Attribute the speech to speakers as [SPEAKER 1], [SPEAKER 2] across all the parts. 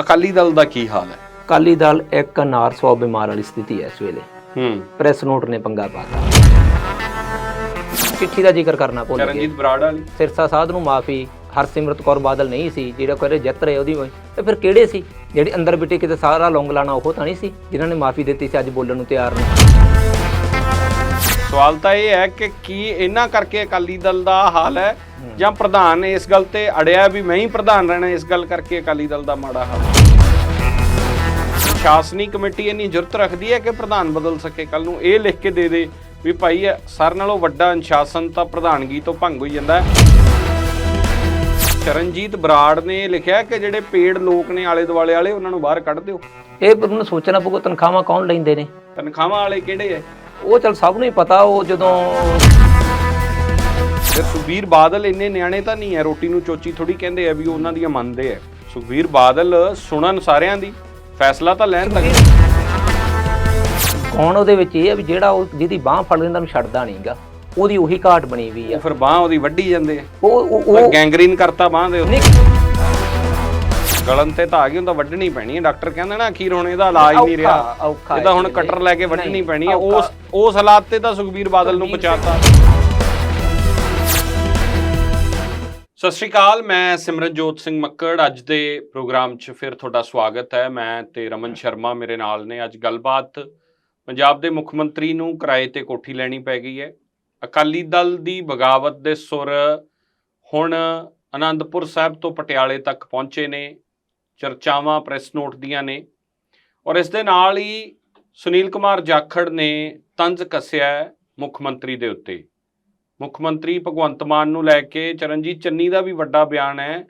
[SPEAKER 1] ਅਕਾਲੀ ਦਲ ਦਾ ਕੀ ਹਾਲ ਹੈ?
[SPEAKER 2] ਅਕਾਲੀ ਦਲ ਇੱਕ ਨਾਰ ਸੌ ਬਿਮਾਰ ਵਾਲੀ ਸਥਿਤੀ ਹੈ ਇਸ ਵੇਲੇ।
[SPEAKER 1] ਹੂੰ।
[SPEAKER 2] ਪ੍ਰੈਸ ਨੋਟ ਨੇ ਪੰਗਾ ਪਾਤਾ ਚਿੱਠੀ ਦਾ ਜ਼ਿਕਰ ਕਰਨਾ ਭੁੱਲ ਗਏ।
[SPEAKER 1] ਚਰਨਜੀਤ ਬਰਾੜ ਵਾਲੀ।
[SPEAKER 2] ਸਿਰਸਾ ਸਾਧ ਨੂੰ ਮਾਫੀ ਹਰਸਿਮਰਤ ਕੌਰ ਬਾਦਲ ਨਹੀਂ ਸੀ ਜਿਹੜਾ ਕੋਈ ਜਿੱਤ ਰਹੇ ਉਹਦੀ ਤੇ ਫਿਰ ਕਿਹੜੇ ਸੀ? ਜਿਹੜੇ ਅੰਦਰ ਬਿਟੇ ਕਿਤੇ ਸਾਰਾ ਲੌਂਗ ਲਾਣਾ ਉਹ ਤਾਂ ਨਹੀਂ ਸੀ ਜਿਨ੍ਹਾਂ ਨੇ ਮਾਫੀ ਦਿੱਤੀ ਸੀ ਅੱਜ ਬੋਲਣ ਨੂੰ ਤਿਆਰ ਨਹੀਂ
[SPEAKER 1] ਸਵਾਲ ਤਾਂ ਇਹ ਹੈ ਕਿ ਕੀ ਇਹਨਾਂ ਕਰਕੇ ਅਕਾਲੀ ਦਲ ਦਾ ਹਾਲ ਹੈ? ਜਾਂ ਪ੍ਰਧਾਨ ਇਸ ਗੱਲ ਤੇ ਅੜਿਆ ਵੀ ਮੈਂ ਹੀ ਪ੍ਰਧਾਨ ਰਹਿਣਾ ਇਸ ਗੱਲ ਕਰਕੇ ਅਕਾਲੀ ਦਲ ਦਾ ਮਾੜਾ ਹਾਲ ਹੈ? ਸ਼ਾਸਨੀ ਕਮੇਟੀ ਇੰਨੀ ਜ਼ਰੂਰਤ ਰੱਖਦੀ ਹੈ ਕਿ ਪ੍ਰਧਾਨ ਬਦਲ ਸਕੇ? ਕੱਲ ਨੂੰ ਇਹ ਲਿਖ ਕੇ ਦੇ ਦੇ ਵੀ ਭਾਈ ਸਰ ਨਾਲੋਂ ਵੱਡਾ ਅਨੁਸ਼ਾਸਨ ਤਾਂ ਪ੍ਰਧਾਨਗੀ ਤੋਂ ਭੰਗ ਹੋਈ ਜਾਂਦਾ ਹੈ। ਚਰਨਜੀਤ ਬਰਾੜ ਨੇ ਲਿਖਿਆ ਕਿ ਜਿਹੜੇ ਪੇਡ ਲੋਕ ਨੇ ਆਲੇ ਦੁਆਲੇ ਵਾਲੇ ਉਹਨਾਂ ਨੂੰ ਬਾਹਰ ਕੱਢ ਦਿਓ।
[SPEAKER 2] ਇਹ ਉਹਨੂੰ ਸੋਚਣਾ ਪਊਗਾ ਤਨਖਾਹਾਂ ਕੌਣ ਲੈਂਦੇ ਨੇ?
[SPEAKER 1] ਤਨਖਾਹਾਂ ਵਾਲੇ ਕਿਹੜੇ ਐ
[SPEAKER 2] ਉਹ ਚਲ ਸਭ ਨੂੰ ਹੀ ਪਤਾ ਉਹ ਜਦੋਂ
[SPEAKER 1] ਤੇ ਸੁਖਬੀਰ ਬਾਦਲ ਇੰਨੇ ਨਿਆਣੇ ਤਾਂ ਨਹੀਂ ਐ ਰੋਟੀ ਨੂੰ ਚੋਚੀ ਥੋੜੀ ਕਹਿੰਦੇ ਆ ਵੀ ਉਹ ਉਹਨਾਂ ਦੀਆਂ ਮੰਨਦੇ ਐ। ਸੁਖਬੀਰ ਬਾਦਲ ਸੁਣਨ ਸਾਰਿਆਂ ਦੀ ਫੈਸਲਾ ਤਾਂ ਲੈਣ ਤੱਕ।
[SPEAKER 2] ਕੌਣ ਉਹਦੇ ਵਿੱਚ ਇਹ ਹੈ ਵੀ ਜਿਹੜਾ ਉਹ ਜਿਹਦੀ ਬਾਹ ਫੜ ਲੈਂਦਾ ਉਹਨੂੰ ਛੱਡਦਾ ਨਹੀਂਗਾ ਉਹਦੀ ਉਹੀ ਘਾਟ ਬਣੀ ਵੀ ਆ।
[SPEAKER 1] ਫਿਰ ਬਾਹ ਉਹਦੀ ਵੱਢੀ ਜਾਂਦੇ ਆ
[SPEAKER 2] ਉਹ ਉਹ-
[SPEAKER 1] ਗੈਂਗਰੀਨ ਕਰਤਾ ਬਾਹ ਦੇ
[SPEAKER 2] ਨਹੀਂ।
[SPEAKER 1] ਗਲਨ ਤੇ ਤਾਂ ਆ ਗਈ ਹੁੰਦਾ ਵੱਢਣੀ ਪੈਣੀ ਹੈ। ਡਾਕਟਰ ਕਹਿੰਦਾ ਨਾ ਅਖੀਰ ਹੁਣ ਇਹਦਾ ਇਲਾਜ ਨਹੀਂ ਰਿਹਾ।
[SPEAKER 2] ਔਖਾ- ਔਖਾ
[SPEAKER 1] ਇਹ ਤਾਂ
[SPEAKER 2] ਹੈ
[SPEAKER 1] ਹੁਣ। ਕਟਰ ਲੈ ਕੇ ਵੱਢਣੀ ਪੈਣੀ ਹੈ। ਉਸ ਉਸ ਹਾਲਾਤ ਤੇ ਤਾਂ ਸੁਖਬੀਰ ਬਾਦਲ ਨੂੰ ਪਹੁੰਚਾਤਾ। ਸਤਿ ਸ਼੍ਰੀ ਅਕਾਲ ਮੈਂ ਸਿਮਰਨਜੋਤ ਸਿੰਘ ਮੱਕੜ। ਅੱਜ ਦੇ ਪ੍ਰੋਗਰਾਮ 'ਚ ਫਿਰ ਤੁਹਾਡਾ ਸਵਾਗਤ ਹੈ। ਮੈਂ ਤੇ ਰਮਨ ਸ਼ਰਮਾ ਮੇਰੇ ਨਾਲ ਨੇ। ਅੱਜ ਗੱਲਬਾਤ ਪੰਜਾਬ ਦੇ ਮੁੱਖ ਮੰਤਰੀ ਨੂੰ ਕਿਰਾਏ ਤੇ ਕੋਠੀ ਲੈਣੀ ਪੈ ਗਈ ਹੈ। ਅਕਾਲੀ ਦਲ ਦੀ ਬਗਾਵਤ ਦੇ ਸੁਰ ਹੁਣ ਆਨੰਦਪੁਰ ਸਾਹਿਬ ਤੋਂ ਪਟਿਆਲੇ ਤੱਕ ਪਹੁੰਚੇ ਨੇ। ਚਰਚਾਵਾਂ, ਪ੍ਰੈਸ ਨੋਟ ਦੀਆਂ ਨੇ। ਔਰ ਇਸ ਦੇ ਨਾਲ ਹੀ ਸੁਨੀਲ ਕੁਮਾਰ ਜਾਖੜ ਨੇ ਤੰਜ ਕੱਸਿਆ ਮੁੱਖ ਮੰਤਰੀ ਦੇ ਉੱਤੇ। ਮੁੱਖ ਮੰਤਰੀ ਭਗਵੰਤ ਮਾਨ ਨੂੰ ਲੈ ਕੇ ਚਰਨਜੀਤ ਚੰਨੀ ਦਾ ਵੀ ਵੱਡਾ ਬਿਆਨ ਹੈ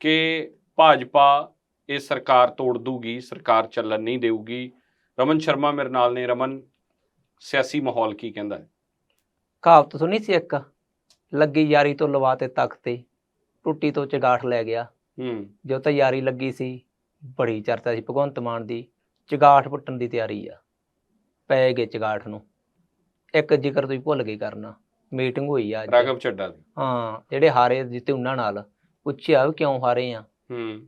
[SPEAKER 1] ਕਿ ਭਾਜਪਾ ਇਹ ਸਰਕਾਰ ਤੋੜ ਦੂਗੀ, ਸਰਕਾਰ ਚੱਲਣ ਨਹੀਂ ਦੇਊਗੀ। ਰਮਨ ਸ਼ਰਮਾ ਮੇਰੇ ਨਾਲ ਨੇ। ਰਮਨ, ਸਿਆਸੀ ਮਾਹੌਲ ਕੀ ਕਹਿੰਦਾ ਹੈ?
[SPEAKER 2] ਕਹਾਵਤ ਸੁਣੀ ਸੀ ਇੱਕ? ਲੱਗੀ ਯਾਰੀ ਤੋਂ ਲਵਾ ਤੇ ਤਖਤ ਤੇ ਟੁੱਟੀ ਤੋਂ ਚਗਾਠ ਲੈ ਗਿਆ।
[SPEAKER 1] ਹੂੰ।
[SPEAKER 2] ਜੋ ਤਾਂ ਯਾਰੀ ਲੱਗੀ ਸੀ ਬੜੀ ਚਰਚਾ ਸੀ ਭਗਵੰਤ ਮਾਨ ਦੀ ਚਗਾਠ ਪੁੱਟਣ ਦੀ ਤਿਆਰੀ ਆ। ਪੈ ਗਏ ਚਗਾਠ ਨੂੰ। ਇੱਕ ਜ਼ਿਕਰ ਤੁਸੀਂ ਭੁੱਲ ਗਏ ਕਰਨਾ ਮੀਟਿੰਗ ਹੋਈ ਆ ਅੱਜ।
[SPEAKER 1] ਰਾਘਵ ਚੱਡਾ ਦੀ।
[SPEAKER 2] ਹਾਂ ਜਿਹੜੇ ਹਾਰੇ ਜਿੱਤੇ ਉਹਨਾਂ ਨਾਲ ਪੁੱਛਿਆ ਵੀ ਕਿਉਂ ਹਾਰੇ ਆ?
[SPEAKER 1] ਹੂੰ।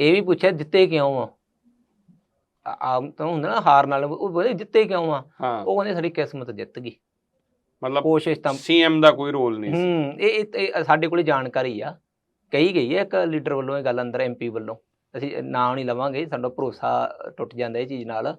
[SPEAKER 2] ਇਹ ਵੀ ਪੁੱਛਿਆ ਜਿੱਤੇ ਕਿਉਂ ਆ? ਆ- ਆਮ ਤਾਂ ਹੁੰਦਾ ਨਾ ਹਾਰ ਨਾਲ ਉਹ ਬੋਲੇ ਜਿੱਤੇ ਕਿਉਂ ਆ? ਉਹ ਕਹਿੰਦੇ ਸਾਡੀ ਕਿਸਮਤ ਜਿੱਤ ਗਈ।
[SPEAKER 1] ਮਤਲਬ
[SPEAKER 2] ਕੋਸ਼ਿਸ਼ ਤਾਂ
[SPEAKER 1] ਸੀਐਮ ਦਾ ਕੋਈ ਰੋਲ ਨਹੀਂ ਸੀ।
[SPEAKER 2] ਹੂੰ ਇਹ ਸਾਡੇ ਕੋਲੇ ਜਾਣਕਾਰੀ ਆ। ਕਹੀ ਗਈ ਹੈ ਇੱਕ ਲੀਡਰ ਵੱਲੋਂ ਇਹ ਗੱਲ ਅੰਦਰ ਐਮਪੀ ਵੱਲੋਂ ਅਸੀਂ ਨਾਂ ਨਹੀਂ ਲਵਾਂਗੇ ਸਾਡਾ ਭਰੋਸਾ ਟੁੱਟ ਜਾਂਦਾ ਇਹ ਚੀਜ਼ ਨਾਲ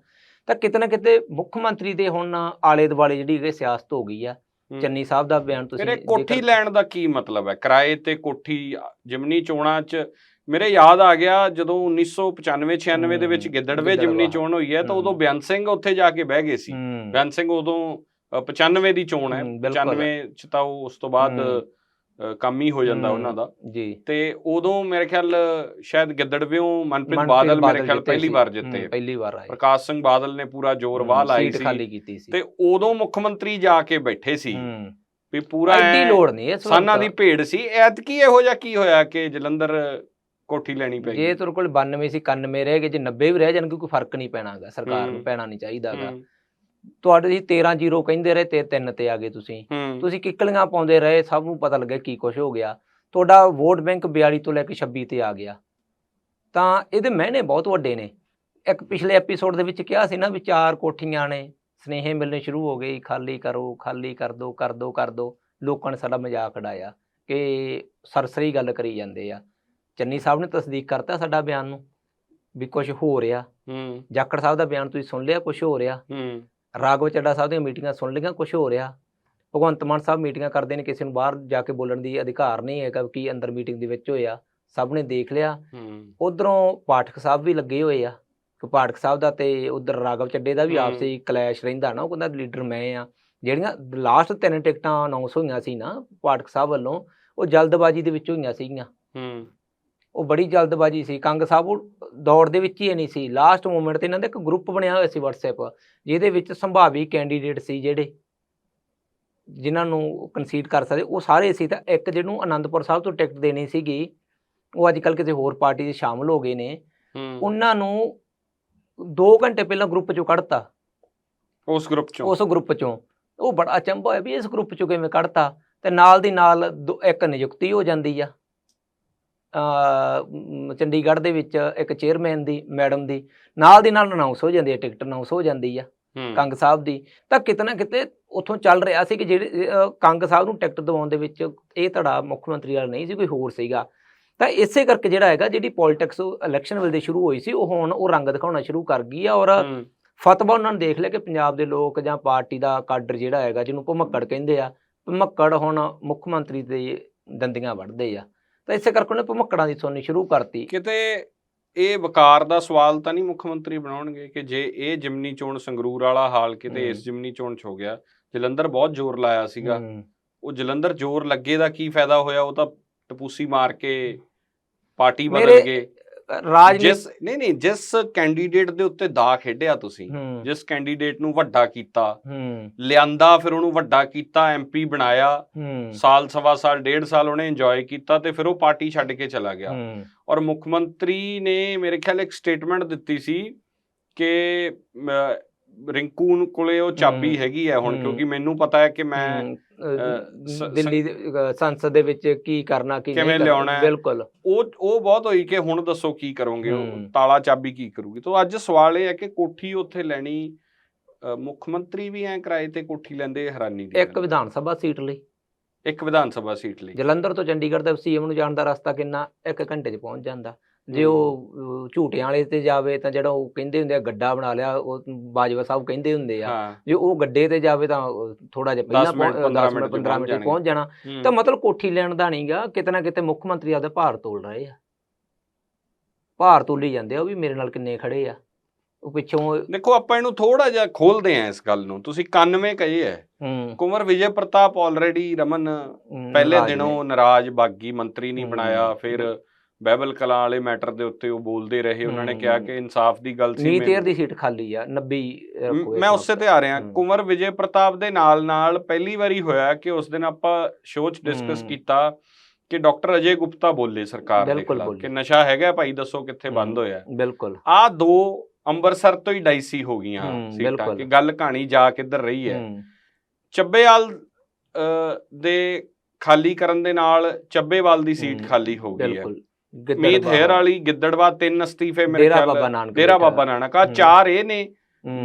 [SPEAKER 2] ਤਾਂ ਕਿਤੇ ਨਾ ਕਿਤੇ ਮੁੱਖ ਮੰਤਰੀ ਦੇ ਹੁਣ ਆਲੇ ਦੁਆਲੇ ਜਿਹੜੀ ਇਹ ਸਿਆਸਤ ਹੋ ਗਈ ਆ। ਚੰਨੀ ਸਾਹਿਬ ਦਾ ਬਿਆਨ ਤੁਸੀਂ
[SPEAKER 1] ਮੇਰੇ ਕੋਠੀ ਲੈਣ ਦਾ ਕੀ ਮਤਲਬ ਹੈ ਕਿਰਾਏ ਤੇ ਕੋਠੀ ਜਿਮਨੀ ਚੋਣਾਂ 'ਚ ਮੇਰੇ ਯਾਦ ਆ ਗਿਆ ਜਦੋਂ 1995 96 ਦੇ ਵਿੱਚ ਗਿੱਦੜਵੇ। ਜਿਮਨੀ ਚੋਣ ਹੋਈ ਹੈ ਤਾਂ। ਉਦੋਂ ਬਿਆਨ ਸਿੰਘ ਉੱਥੇ ਜਾ ਕੇ ਬਹਿ ਗਏ ਸੀ ਬਿਆਨ ਸਿੰਘ ਉਦੋਂ ਅ, 95 ਦੀ ਚੋਣ ਹੈ
[SPEAKER 2] ਹੂੰ, ਬਿਲਕੁਲ।
[SPEAKER 1] 95 ਚ ਤਾਂ ਉਹ ਉਸ ਤੋਂ ਬਾਅਦ ਕੰਮ ਹੀ ਹੋ ਜਾਂਦਾ ਉਹਨਾਂ ਦਾ।
[SPEAKER 2] ਜੀ।
[SPEAKER 1] ਤੇ ਉਦੋਂ ਮੇਰੇ ਖਿਆਲ ਸ਼ਾਇਦ ਗਿੱਦੜਵਿਓਂ ਮਨਪ੍ਰੀਤ
[SPEAKER 2] ਮਨਪ੍ਰੀਤ
[SPEAKER 1] ਬਾਦਲ ਮੇਰੇ ਖਿਆਲ ਪਹਿਲੀ
[SPEAKER 2] ਸੀ।
[SPEAKER 1] ਵਾਰ ਜਿੱਤੇ।
[SPEAKER 2] ਪਹਿਲੀ ਵਾਰ ਆਏ।
[SPEAKER 1] ਪ੍ਰਕਾਸ਼ ਸਿੰਘ ਬਾਦਲ ਨੇ ਪੂਰਾ ਜ਼ੋਰ ਵਾਹ ਲਾਈ
[SPEAKER 2] ਸੀਟ ਖਾਲੀ
[SPEAKER 1] ਸੀ
[SPEAKER 2] ਕੀਤੀ ਸੀ।
[SPEAKER 1] ਤੇ ਉਦੋਂ ਮੁੱਖ ਮੰਤਰੀ ਜਾ ਕੇ ਬੈਠੇ ਸੀ। ਵੀ ਪੂਰਾ
[SPEAKER 2] ਐਡੀ ਲੋੜ ਨਹੀਂ ਇਸ
[SPEAKER 1] ਸਾਨਾਂ ਦੀ ਭੇਡ ਸੀ। ਐਤਕੀ ਇਹੋ ਜਿਹਾ ਕੀ ਹੋਇਆ ਕਿ ਜਲੰਧਰ ਕੋਠੀ ਲੈਣੀ ਪਈ
[SPEAKER 2] ਜੇ ਤੁਹਾਡੇ ਕੋਲ 92 ਸੀ 91 ਰਹਿ ਗਏ। ਜੇ 90 ਵੀ ਰਹਿ ਜਾਣਗੇ ਕੋਈ ਫ਼ਰਕ ਨਹੀਂ ਪੈਣਾਗਾ। ਸਰਕਾਰ ਨੂੰ। ਪੈਣਾ ਨਹੀਂ ਚਾਹੀਦਾਗਾ। ਤੁਹਾਡੇ ਸੀ 13 ਜ਼ੀਰੋ ਕਹਿੰਦੇ ਰਹੇ ਤੇ 3 ਤੇ ਆ ਗਏ ਤੁਸੀਂ। ਤੁਸੀਂ ਕਿੱਕਲੀਆਂ ਪਾਉਂਦੇ ਰਹੇ ਸਭ ਨੂੰ ਪਤਾ ਲੱਗਿਆ ਕੀ ਕੁਝ ਹੋ ਗਿਆ। ਤੁਹਾਡਾ ਵੋਟ ਬੈਂਕ 42 ਤੋਂ ਲੈ ਕੇ 26 ਤੇ ਆ ਗਿਆ। ਤਾਂ ਇਹਦੇ ਮਹਿਨੇ ਬਹੁਤ ਵੱਡੇ ਨੇ। ਇੱਕ ਪਿਛਲੇ ਐਪੀਸੋਡ ਦੇ ਵਿੱਚ ਕਿਹਾ ਸੀ ਨਾ ਵੀ ਚਾਰ ਕੋਠੀਆਂ ਨੇ ਸਨੇਹੇ ਮਿਲਣੇ ਸ਼ੁਰੂ ਹੋ ਗਏ ਖਾਲੀ ਕਰੋ ਖਾਲੀ ਕਰ ਦੋ ਕਰ ਦੋ ਕਰ ਦੋ। ਲੋਕਾਂ ਨੇ ਸਾਡਾ ਮਜ਼ਾਕ ਉਡਾਇਆ ਕਿ ਸਰਸਰੀ ਗੱਲ ਕਰੀ ਜਾਂਦੇ ਆ। ਚੰਨੀ ਸਾਹਿਬ ਨੇ ਤਸਦੀਕ ਕਰਤਾ ਸਾਡਾ ਬਿਆਨ ਨੂੰ ਵੀ ਕੁਝ ਹੋ ਰਿਹਾ।
[SPEAKER 1] ਹੂੰ।
[SPEAKER 2] ਜਾਖੜ ਸਾਹਿਬ ਦਾ ਬਿਆਨ ਤੁਸੀਂ ਸੁਣ ਲਿਆ ਕੁਝ ਹੋ ਰਿਹਾ।
[SPEAKER 1] ਹੂੰ।
[SPEAKER 2] ਰਾਘਵ ਚੱਡਾ ਸਾਹਿਬ ਦੀਆਂ ਮੀਟਿੰਗਾਂ ਸੁਣ ਲਈਆਂ ਕੁਝ ਹੋ ਰਿਹਾ। ਭਗਵੰਤ ਮਾਨ ਸਾਹਿਬ ਮੀਟਿੰਗਾਂ ਕਰਦੇ ਨੇ ਕਿਸੇ ਨੂੰ ਬਾਹਰ ਜਾ ਕੇ ਬੋਲਣ ਦੀ ਅਧਿਕਾਰ ਨਹੀਂ ਹੈਗਾ ਕਿ ਅੰਦਰ ਮੀਟਿੰਗ ਦੇ ਵਿੱਚ ਹੋਇਆ ਸਭ ਨੇ ਦੇਖ ਲਿਆ। ਉਧਰੋਂ ਪਾਠਕ ਸਾਹਿਬ ਵੀ ਲੱਗੇ ਹੋਏ ਆ। ਕਿ ਪਾਠਕ ਸਾਹਿਬ ਦਾ ਤੇ ਉਧਰ ਰਾਘਵ ਚੱਡੇ ਦਾ ਵੀ। ਆਪਸੀ ਕਲੈਸ਼ ਰਹਿੰਦਾ ਨਾ ਉਹ ਕਹਿੰਦਾ ਲੀਡਰ ਮੈਂ ਆ। ਜਿਹੜੀਆਂ ਲਾਸਟ ਤਿੰਨ ਟਿਕਟਾਂ ਅਨਾਉਂਸ ਹੋਈਆਂ ਸੀ ਨਾ ਪਾਠਕ ਸਾਹਿਬ ਵੱਲੋਂ ਉਹ ਜਲਦਬਾਜ਼ੀ ਦੇ ਵਿੱਚ ਹੋਈਆਂ ਸੀਗੀਆਂ।
[SPEAKER 1] ਹੂੰ।
[SPEAKER 2] ਉਹ ਬੜੀ ਜਲਦਬਾਜ਼ੀ ਸੀ। ਕੰਗ ਸਾਹਿਬ ਉਹ ਦੌੜ ਦੇ ਵਿੱਚ ਹੀ ਨਹੀਂ ਸੀ। ਲਾਸਟ ਮੂਮੈਂਟ ਤੇ ਇਹਨਾਂ ਦਾ ਇੱਕ ਗਰੁੱਪ ਬਣਿਆ ਹੋਇਆ ਸੀ WhatsApp ਜਿਹਦੇ ਵਿੱਚ ਸੰਭਾਵੀ ਕੈਂਡੀਡੇਟ ਸੀ ਜਿਹੜੇ ਜਿਨ੍ਹਾਂ ਨੂੰ ਕੰਸੀਡ ਕਰ ਸਕਦੇ। ਉਹ ਸਾਰੇ ਸੀ ਤਾਂ ਇੱਕ ਜਿਹਨੂੰ ਆਨੰਦਪੁਰ ਸਾਹਿਬ ਤੋਂ ਟਿਕਟ ਦੇਣੀ ਸੀਗੀ। ਉਹ ਅੱਜ ਕੱਲ ਕਿਸੇ ਹੋਰ ਪਾਰਟੀ 'ਚ ਸ਼ਾਮਲ ਹੋ ਗਏ ਨੇ। ਉਹਨਾਂ ਨੂੰ 2 ਘੰਟੇ ਪਹਿਲਾਂ ਗਰੁੱਪ 'ਚੋਂ ਕੱਢਤਾ।
[SPEAKER 1] ਉਸ ਗਰੁੱਪ ਚੋਂ?
[SPEAKER 2] ਉਸ ਗਰੁੱਪ 'ਚੋਂ। ਉਹ ਬੜਾ ਅਚੰਭਾ ਹੋਇਆ ਵੀ ਇਸ ਗਰੁੱਪ 'ਚੋਂ ਕਿਵੇਂ ਕੱਢਤਾ। ਤੇ ਨਾਲ ਦੀ ਨਾਲ ਇੱਕ ਨਿਯੁਕਤੀ ਹੋ ਜਾਂਦੀ ਆ। ਚੰਡੀਗੜ੍ਹ ਦੇ ਵਿੱਚ ਇੱਕ ਚੇਅਰਮੈਨ ਦੀ ਮੈਡਮ ਦੀ ਨਾਲ ਦੀ ਨਾਲ ਅਨਾਉਂਸ ਹੋ ਜਾਂਦੀ ਹੈ ਟਿਕਟ ਅਨਾਉਂਸ ਹੋ ਜਾਂਦੀ ਆ ਕੰਗ ਸਾਹਿਬ ਦੀ। ਤਾਂ ਕਿਤੇ ਨਾ ਕਿਤੇ ਉੱਥੋਂ ਚੱਲ ਰਿਹਾ ਸੀ ਕਿ ਜਿਹੜੇ ਕੰਗ ਸਾਹਿਬ ਨੂੰ ਟਿਕਟ ਦਿਵਾਉਣ ਦੇ ਵਿੱਚ ਇਹ ਧੜਾ ਮੁੱਖ ਮੰਤਰੀ ਵਾਲਾ ਨਹੀਂ ਸੀ ਕੋਈ ਹੋਰ ਸੀਗਾ। ਤਾਂ ਇਸੇ ਕਰਕੇ ਜਿਹੜਾ ਹੈਗਾ ਜਿਹੜੀ ਪੋਲਿਟਿਕਸ ਇਲੈਕਸ਼ਨ ਵੇਲੇ ਸ਼ੁਰੂ ਹੋਈ ਸੀ ਉਹ ਹੁਣ ਉਹ ਰੰਗ ਦਿਖਾਉਣਾ ਸ਼ੁਰੂ ਕਰ ਗਈ ਆ ਔਰ ਫਤਵਾ ਉਹਨਾਂ ਨੇ ਦੇਖ ਲਿਆ ਕਿ ਪੰਜਾਬ ਦੇ ਲੋਕ ਜਾਂ ਪਾਰਟੀ ਦਾ ਕਾਡਰ ਜਿਹੜਾ ਹੈਗਾ ਜਿਹਨੂੰ ਭਮੱਕੜ ਕਹਿੰਦੇ ਆ ਭਮੱਕੜ ਹੁਣ ਮੁੱਖ ਮੰਤਰੀ ਦੇ ਦੰਦੀਆਂ ਵੱਢਦੇ ਆ। ਤਾਂ ਇਸੇ ਕਰਕੇ ਉਹਨੇ ਭਮੱਕੜਾਂ ਦੀ ਸੁਣਨੀ ਸ਼ੁਰੂ ਕਰਤੀ
[SPEAKER 1] ਕਿਤੇ ਇਹ ਵਕਾਰ ਦਾ ਸਵਾਲ ਤਾਂ ਨਹੀਂ ਮੁੱਖ ਮੰਤਰੀ ਬਣਾਉਣਗੇ ਕਿ ਜੇ ਇਹ ਜਿਮਨੀ ਚੋਣ ਸੰਗਰੂਰ ਵਾਲਾ ਹਾਲ ਕਿਤੇ। ਇਸ ਜਿਮਨੀ ਚੋਣ ਚ ਹੋ ਗਿਆ ਜਲੰਧਰ ਬਹੁਤ ਜ਼ੋਰ ਲਾਇਆ ਸੀਗਾ। ਉਹ ਜਲੰਧਰ ਜ਼ੋਰ ਲੱਗੇ ਦਾ ਕੀ ਫਾਇਦਾ ਹੋਇਆ ਉਹ ਤਾਂ ਟਪੂਸੀ ਮਾਰ ਕੇ ਪਾਰਟੀ ਬਦਲ ਗਏ
[SPEAKER 2] ਰਾਜਨੀਤੀ
[SPEAKER 1] ਜਿਸ ਨਹੀਂ ਨਹੀਂ ਜਿਸ ਕੈਂਡੀਡੇਟ ਦੇ ਉੱਤੇ ਦਾ ਖੇਡਿਆ ਤੁਸੀਂ
[SPEAKER 2] ਹੂੰ।
[SPEAKER 1] ਜਿਸ ਕੈਂਡੀਡੇਟ ਨੂੰ ਵੱਡਾ ਕੀਤਾ
[SPEAKER 2] ਹੂੰ।
[SPEAKER 1] ਲਿਆਂਦਾ ਫਿਰ ਉਹਨੂੰ ਵੱਡਾ ਕੀਤਾ ਐਮਪੀ ਬਣਾਇਆ
[SPEAKER 2] ਹੂੰ।
[SPEAKER 1] ਸਾਲ ਸਵਾ ਸਾਲ ਡੇਢ ਸਾਲ ਉਹਨੇ ਇੰਜੋਏ ਕੀਤਾ ਤੇ ਫਿਰ ਉਹ ਪਾਰਟੀ ਛੱਡ ਕੇ ਚਲਾ ਗਿਆ।
[SPEAKER 2] ਹੂੰ।
[SPEAKER 1] ਔਰ ਮੁੱਖ ਮੰਤਰੀ ਨੇ ਮੇਰੇ ਖਿਆਲ ਇੱਕ ਸਟੇਟਮੈਂਟ ਦਿੱਤੀ ਸੀ ਕਿ ਰਿੰਕੂ ਨੂੰ ਕੋਲੇ ਉਹ ਚਾਬੀ ਹੈਗੀ ਹੈ ਹੁਣ। ਕਿਉਂਕਿ ਮੈਨੂੰ ਪਤਾ ਹੈ ਕਿ ਮੈਂ
[SPEAKER 2] ਦਿੱਲੀ ਸੰਸਦ ਦੇ ਵਿੱਚ ਕੀ ਕਰਨਾ ਕੀ
[SPEAKER 1] ਕਿਵੇਂ ਲਿਆਉਣਾ।
[SPEAKER 2] ਬਿਲਕੁਲ।
[SPEAKER 1] ਉਹ ਉਹ ਬਹੁਤ ਹੋਈ ਕਿ ਹੁਣ ਦੱਸੋ ਕੀ ਕਰੋਗੇ। ਤਾਲਾ ਚਾਬੀ ਕੀ ਕਰੂਗੀ? ਤਾਂ ਅੱਜ ਸਵਾਲ ਇਹ ਹੈ ਕਿ ਕੋਠੀ ਉੱਥੇ ਲੈਣੀ ਮੁੱਖ ਮੰਤਰੀ ਵੀ ਐ ਕਿਰਾਏ ਤੇ ਕੋਠੀ ਲੈਂਦੇ ਹੈਰਾਨੀ ਦੀ
[SPEAKER 2] ਇੱਕ। ਵਿਧਾਨ ਸਭਾ ਸੀਟ ਲਈ।
[SPEAKER 1] ਇੱਕ ਵਿਧਾਨ ਸਭਾ ਸੀਟ ਲਈ।
[SPEAKER 2] ਜਲੰਧਰ ਤੋਂ ਚੰਡੀਗੜ੍ਹ ਦਾ ਸੀਐਮ ਨੂੰ ਜਾਣ ਦਾ ਰਸਤਾ ਕਿੰਨਾ? ਇੱਕ ਘੰਟੇ 'ਚ ਪਹੁੰਚ ਜਾਂਦਾ। ਜੇ। ਉਹ ਝੂਟਿਆਂ ਵਾਲੇ ਤੇ ਜਾਵੇ ਤਾਂ ਜਿਹੜਾ ਉਹ ਕਹਿੰਦੇ ਹੁੰਦੇ ਆ ਗੱਡਾ ਬਣਾ ਲਿਆ ਉਹ ਬਾਜਵਾ ਸਾਹਿਬ ਕਹਿੰਦੇ ਹੁੰਦੇ ਆ।
[SPEAKER 1] ਹਾਂ।
[SPEAKER 2] ਜੇ ਉਹ ਗੱਡੇ ਤੇ ਜਾਵੇ ਤਾਂ ਥੋੜਾ ਜਿਹਾ ਪਹਿਲਾਂ
[SPEAKER 1] ਮਿੰਟ, 15 ਮਿੰਟ 'ਚ
[SPEAKER 2] 15 ਮਿੰਟ 'ਚ
[SPEAKER 1] ਪਹੁੰਚ
[SPEAKER 2] ਜਾਣਾ। ਤਾਂ ਮਤਲਬ ਕੋਠੀ ਲੈਣ ਦਾ ਨਹੀਂਗਾ ਕਿਤੇ ਨਾ ਕਿਤੇ ਮੁੱਖ ਮੰਤਰੀ ਆਪਦਾ ਭਾਰ ਤੋਲ ਰਹੇ ਆ। ਭਾਰ ਤੋਲੀ ਜਾਂਦੇ ਆ ਉਹ ਵੀ ਮੇਰੇ ਨਾਲ ਕਿੰਨੇ ਖੜੇ ਆ। ਉਹ ਪਿੱਛੋਂ
[SPEAKER 1] ਦੇਖੋ ਆਪਾਂ ਇਹਨੂੰ ਥੋੜਾ ਜਿਹਾ ਖੋਲਦੇ ਆਂ ਇਸ ਗੱਲ ਨੂੰ। ਤੁਸੀਂ 91 ਕਹੇ ਹੈ।
[SPEAKER 2] ਹੂੰ।
[SPEAKER 1] ਕੁੰਵਰ ਵਿਜੇ ਪ੍ਰਤਾਪ ਆਲਰੇਡੀ ਰਮਨ ਪਹਿਲੇ
[SPEAKER 2] ਨਾਰਾਜ਼
[SPEAKER 1] ਦਿਨੋਂ ਨਾਰਾਜ਼ ਬਾਗੀ ਮੰਤਰੀ ਨਹੀਂ
[SPEAKER 2] ਹਮ,
[SPEAKER 1] ਬਣਾਇਆ ਫਿਰ ਬਹਿਬਲ ਕਲਾਂ ਵਾਲੇ ਮੈਟਰ ਦੇ ਉੱਤੇ ਉਹ ਬੋਲਦੇ ਰਹੇ ਉਹਨਾਂ ਨੇ ਕਿਹਾ। ਕਿ ਇਨਸਾਫ ਦੀ ਗੱਲ। ਸੀ
[SPEAKER 2] ਨੀਤ ਏਅਰ ਦੀ ਸੀਟ ਖਾਲੀ ਆ 90 ਰੱਖੋ
[SPEAKER 1] ਮ- ਉਸੇ। ਤੇ ਆ ਰਿਹਾ। ਕੁੰਵਰ ਵਿਜੇ ਪ੍ਰਤਾਪ ਦੇ ਨਾਲ ਨਾਲ ਪਹਿਲੀ ਵਾਰੀ ਹੋਇਆ ਕਿ ਉਸ ਦਿਨ ਆਪਾਂ ਸ਼ੋਅ 'ਚ ਡਿਸਕਸ। ਕੀਤਾ ਕਿ ਡਾਕਟਰ ਅਜੇ ਗੁਪਤਾ ਬੋਲੇ ਸਰਕਾਰ ਦੇ ਖਿਲਾਫ। ਕਿ ਨਸ਼ਾ ਹੈਗਾ ਭਾਈ ਦੱਸੋ ਕਿੱਥੇ ਬੰਦ ਹੋਇਆ
[SPEAKER 2] ਬਿਲਕੁਲ
[SPEAKER 1] ਆ ਦੋ ਅੰਮ੍ਰਿਤਸਰ ਤੋਂ ਹੀ ਡਾਈਸੀ ਹੋ ਗਈਆਂ ਸੀਟਾਂ। ਕਿ ਗੱਲ ਕਹਾਣੀ ਜਾ ਕਿੱਧਰ ਰਹੀ ਹੈ ਚੱਬੇਵਾਲ ਦੇ ਖਾਲੀ ਕਰਨ ਦੇ ਨਾਲ ਚੱਬੇਵਾਲ ਦੀ ਸੀਟ ਖਾਲੀ ਹੋ ਗਈ ਹੈ
[SPEAKER 2] ਬਿਲਕੁਲ
[SPEAKER 1] ਮੀਤ। ਹੈਰ ਵਾਲੀ ਗਿੱਦੜਵਾ ਤਿੰਨ ਅਸਤੀਫੇ ਮੇਰੇ
[SPEAKER 2] ਡੇਰਾ
[SPEAKER 1] ਖਿਆਲ
[SPEAKER 2] ਬਾਬਾ ਨਾਨਕ
[SPEAKER 1] ਡੇਰਾ। ਬਾਬਾ ਨਾਨਕ। ਆ। ਚਾਰ ਇਹ ਨੇ।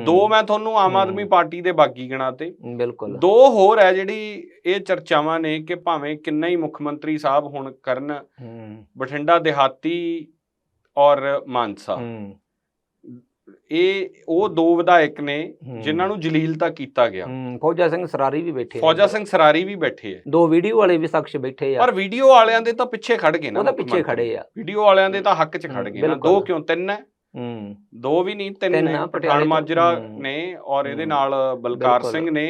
[SPEAKER 1] ਦੋ ਮੈਂ ਤੁਹਾਨੂੰ ਆਮ ਆਦਮੀ। ਪਾਰਟੀ ਦੇ ਬਾਗੀ ਗਿਣਾਤੇ
[SPEAKER 2] ਬਿਲਕੁਲ।
[SPEAKER 1] ਦੋ ਹੋਰ ਹੈ ਜਿਹੜੀ ਇਹ ਚਰਚਾਵਾਂ ਨੇ ਕਿ ਭਾਵੇਂ ਕਿੰਨਾ ਹੀ ਮੁੱਖ ਮੰਤਰੀ ਸਾਹਿਬ ਹੁਣ ਕਰਨ ਬਠਿੰਡਾ ਦਿਹਾਤੀ ਔਰ ਮਾਨਸਾ। ਇਹ ਉਹ ਦੋ ਵਿਧਾਇਕ ਨੇ। ਜਿਨ੍ਹਾਂ ਨੂੰ ਜਲੀਲਤਾ ਕੀਤਾ ਗਿਆ
[SPEAKER 2] ਫੌਜਾ ਸਿੰਘ ਸਰਾਰੀ ਵੀ ਬੈਠੇ।
[SPEAKER 1] ਫੌਜਾ ਸਿੰਘ ਸਰਾਰੀ ਵੀ ਬੈਠੇ ਹੈ
[SPEAKER 2] ਦੋ ਵੀਡੀਓ ਵਾਲੇ ਵੀ ਸ਼ਖਸ ਬੈਠੇ ਆ
[SPEAKER 1] ਪਰ ਵੀਡੀਓ ਵਾਲਿਆਂ ਦੇ ਤਾਂ ਪਿੱਛੇ ਖੜ ਗਏ ਨਾ
[SPEAKER 2] ਉਹਦਾ
[SPEAKER 1] ਮੁੱਖ
[SPEAKER 2] ਪਿੱਛੇ। ਖੜੇ ਆ
[SPEAKER 1] ਵੀਡੀਓ ਵਾਲਿਆਂ ਦੇ ਤਾਂ ਹੱਕ 'ਚ ਖੜ ਗਏ ਨਾ। ਦੋ ਕਿਉਂ ਤਿੰਨ ਹੈ ਦੋ ਵੀ ਨਹੀਂ ਤਿੰਨ ਨੇ
[SPEAKER 2] ਆ,
[SPEAKER 1] ਪਠਾਨ
[SPEAKER 2] ਪਟਿਆਲੇ ਤੋਂ।
[SPEAKER 1] ਮਾਜਰਾ। ਨੇ ਔਰ ਇਹਦੇ। ਨਾਲ ਬਲਕਾਰ। ਸਿੰਘ ਨੇ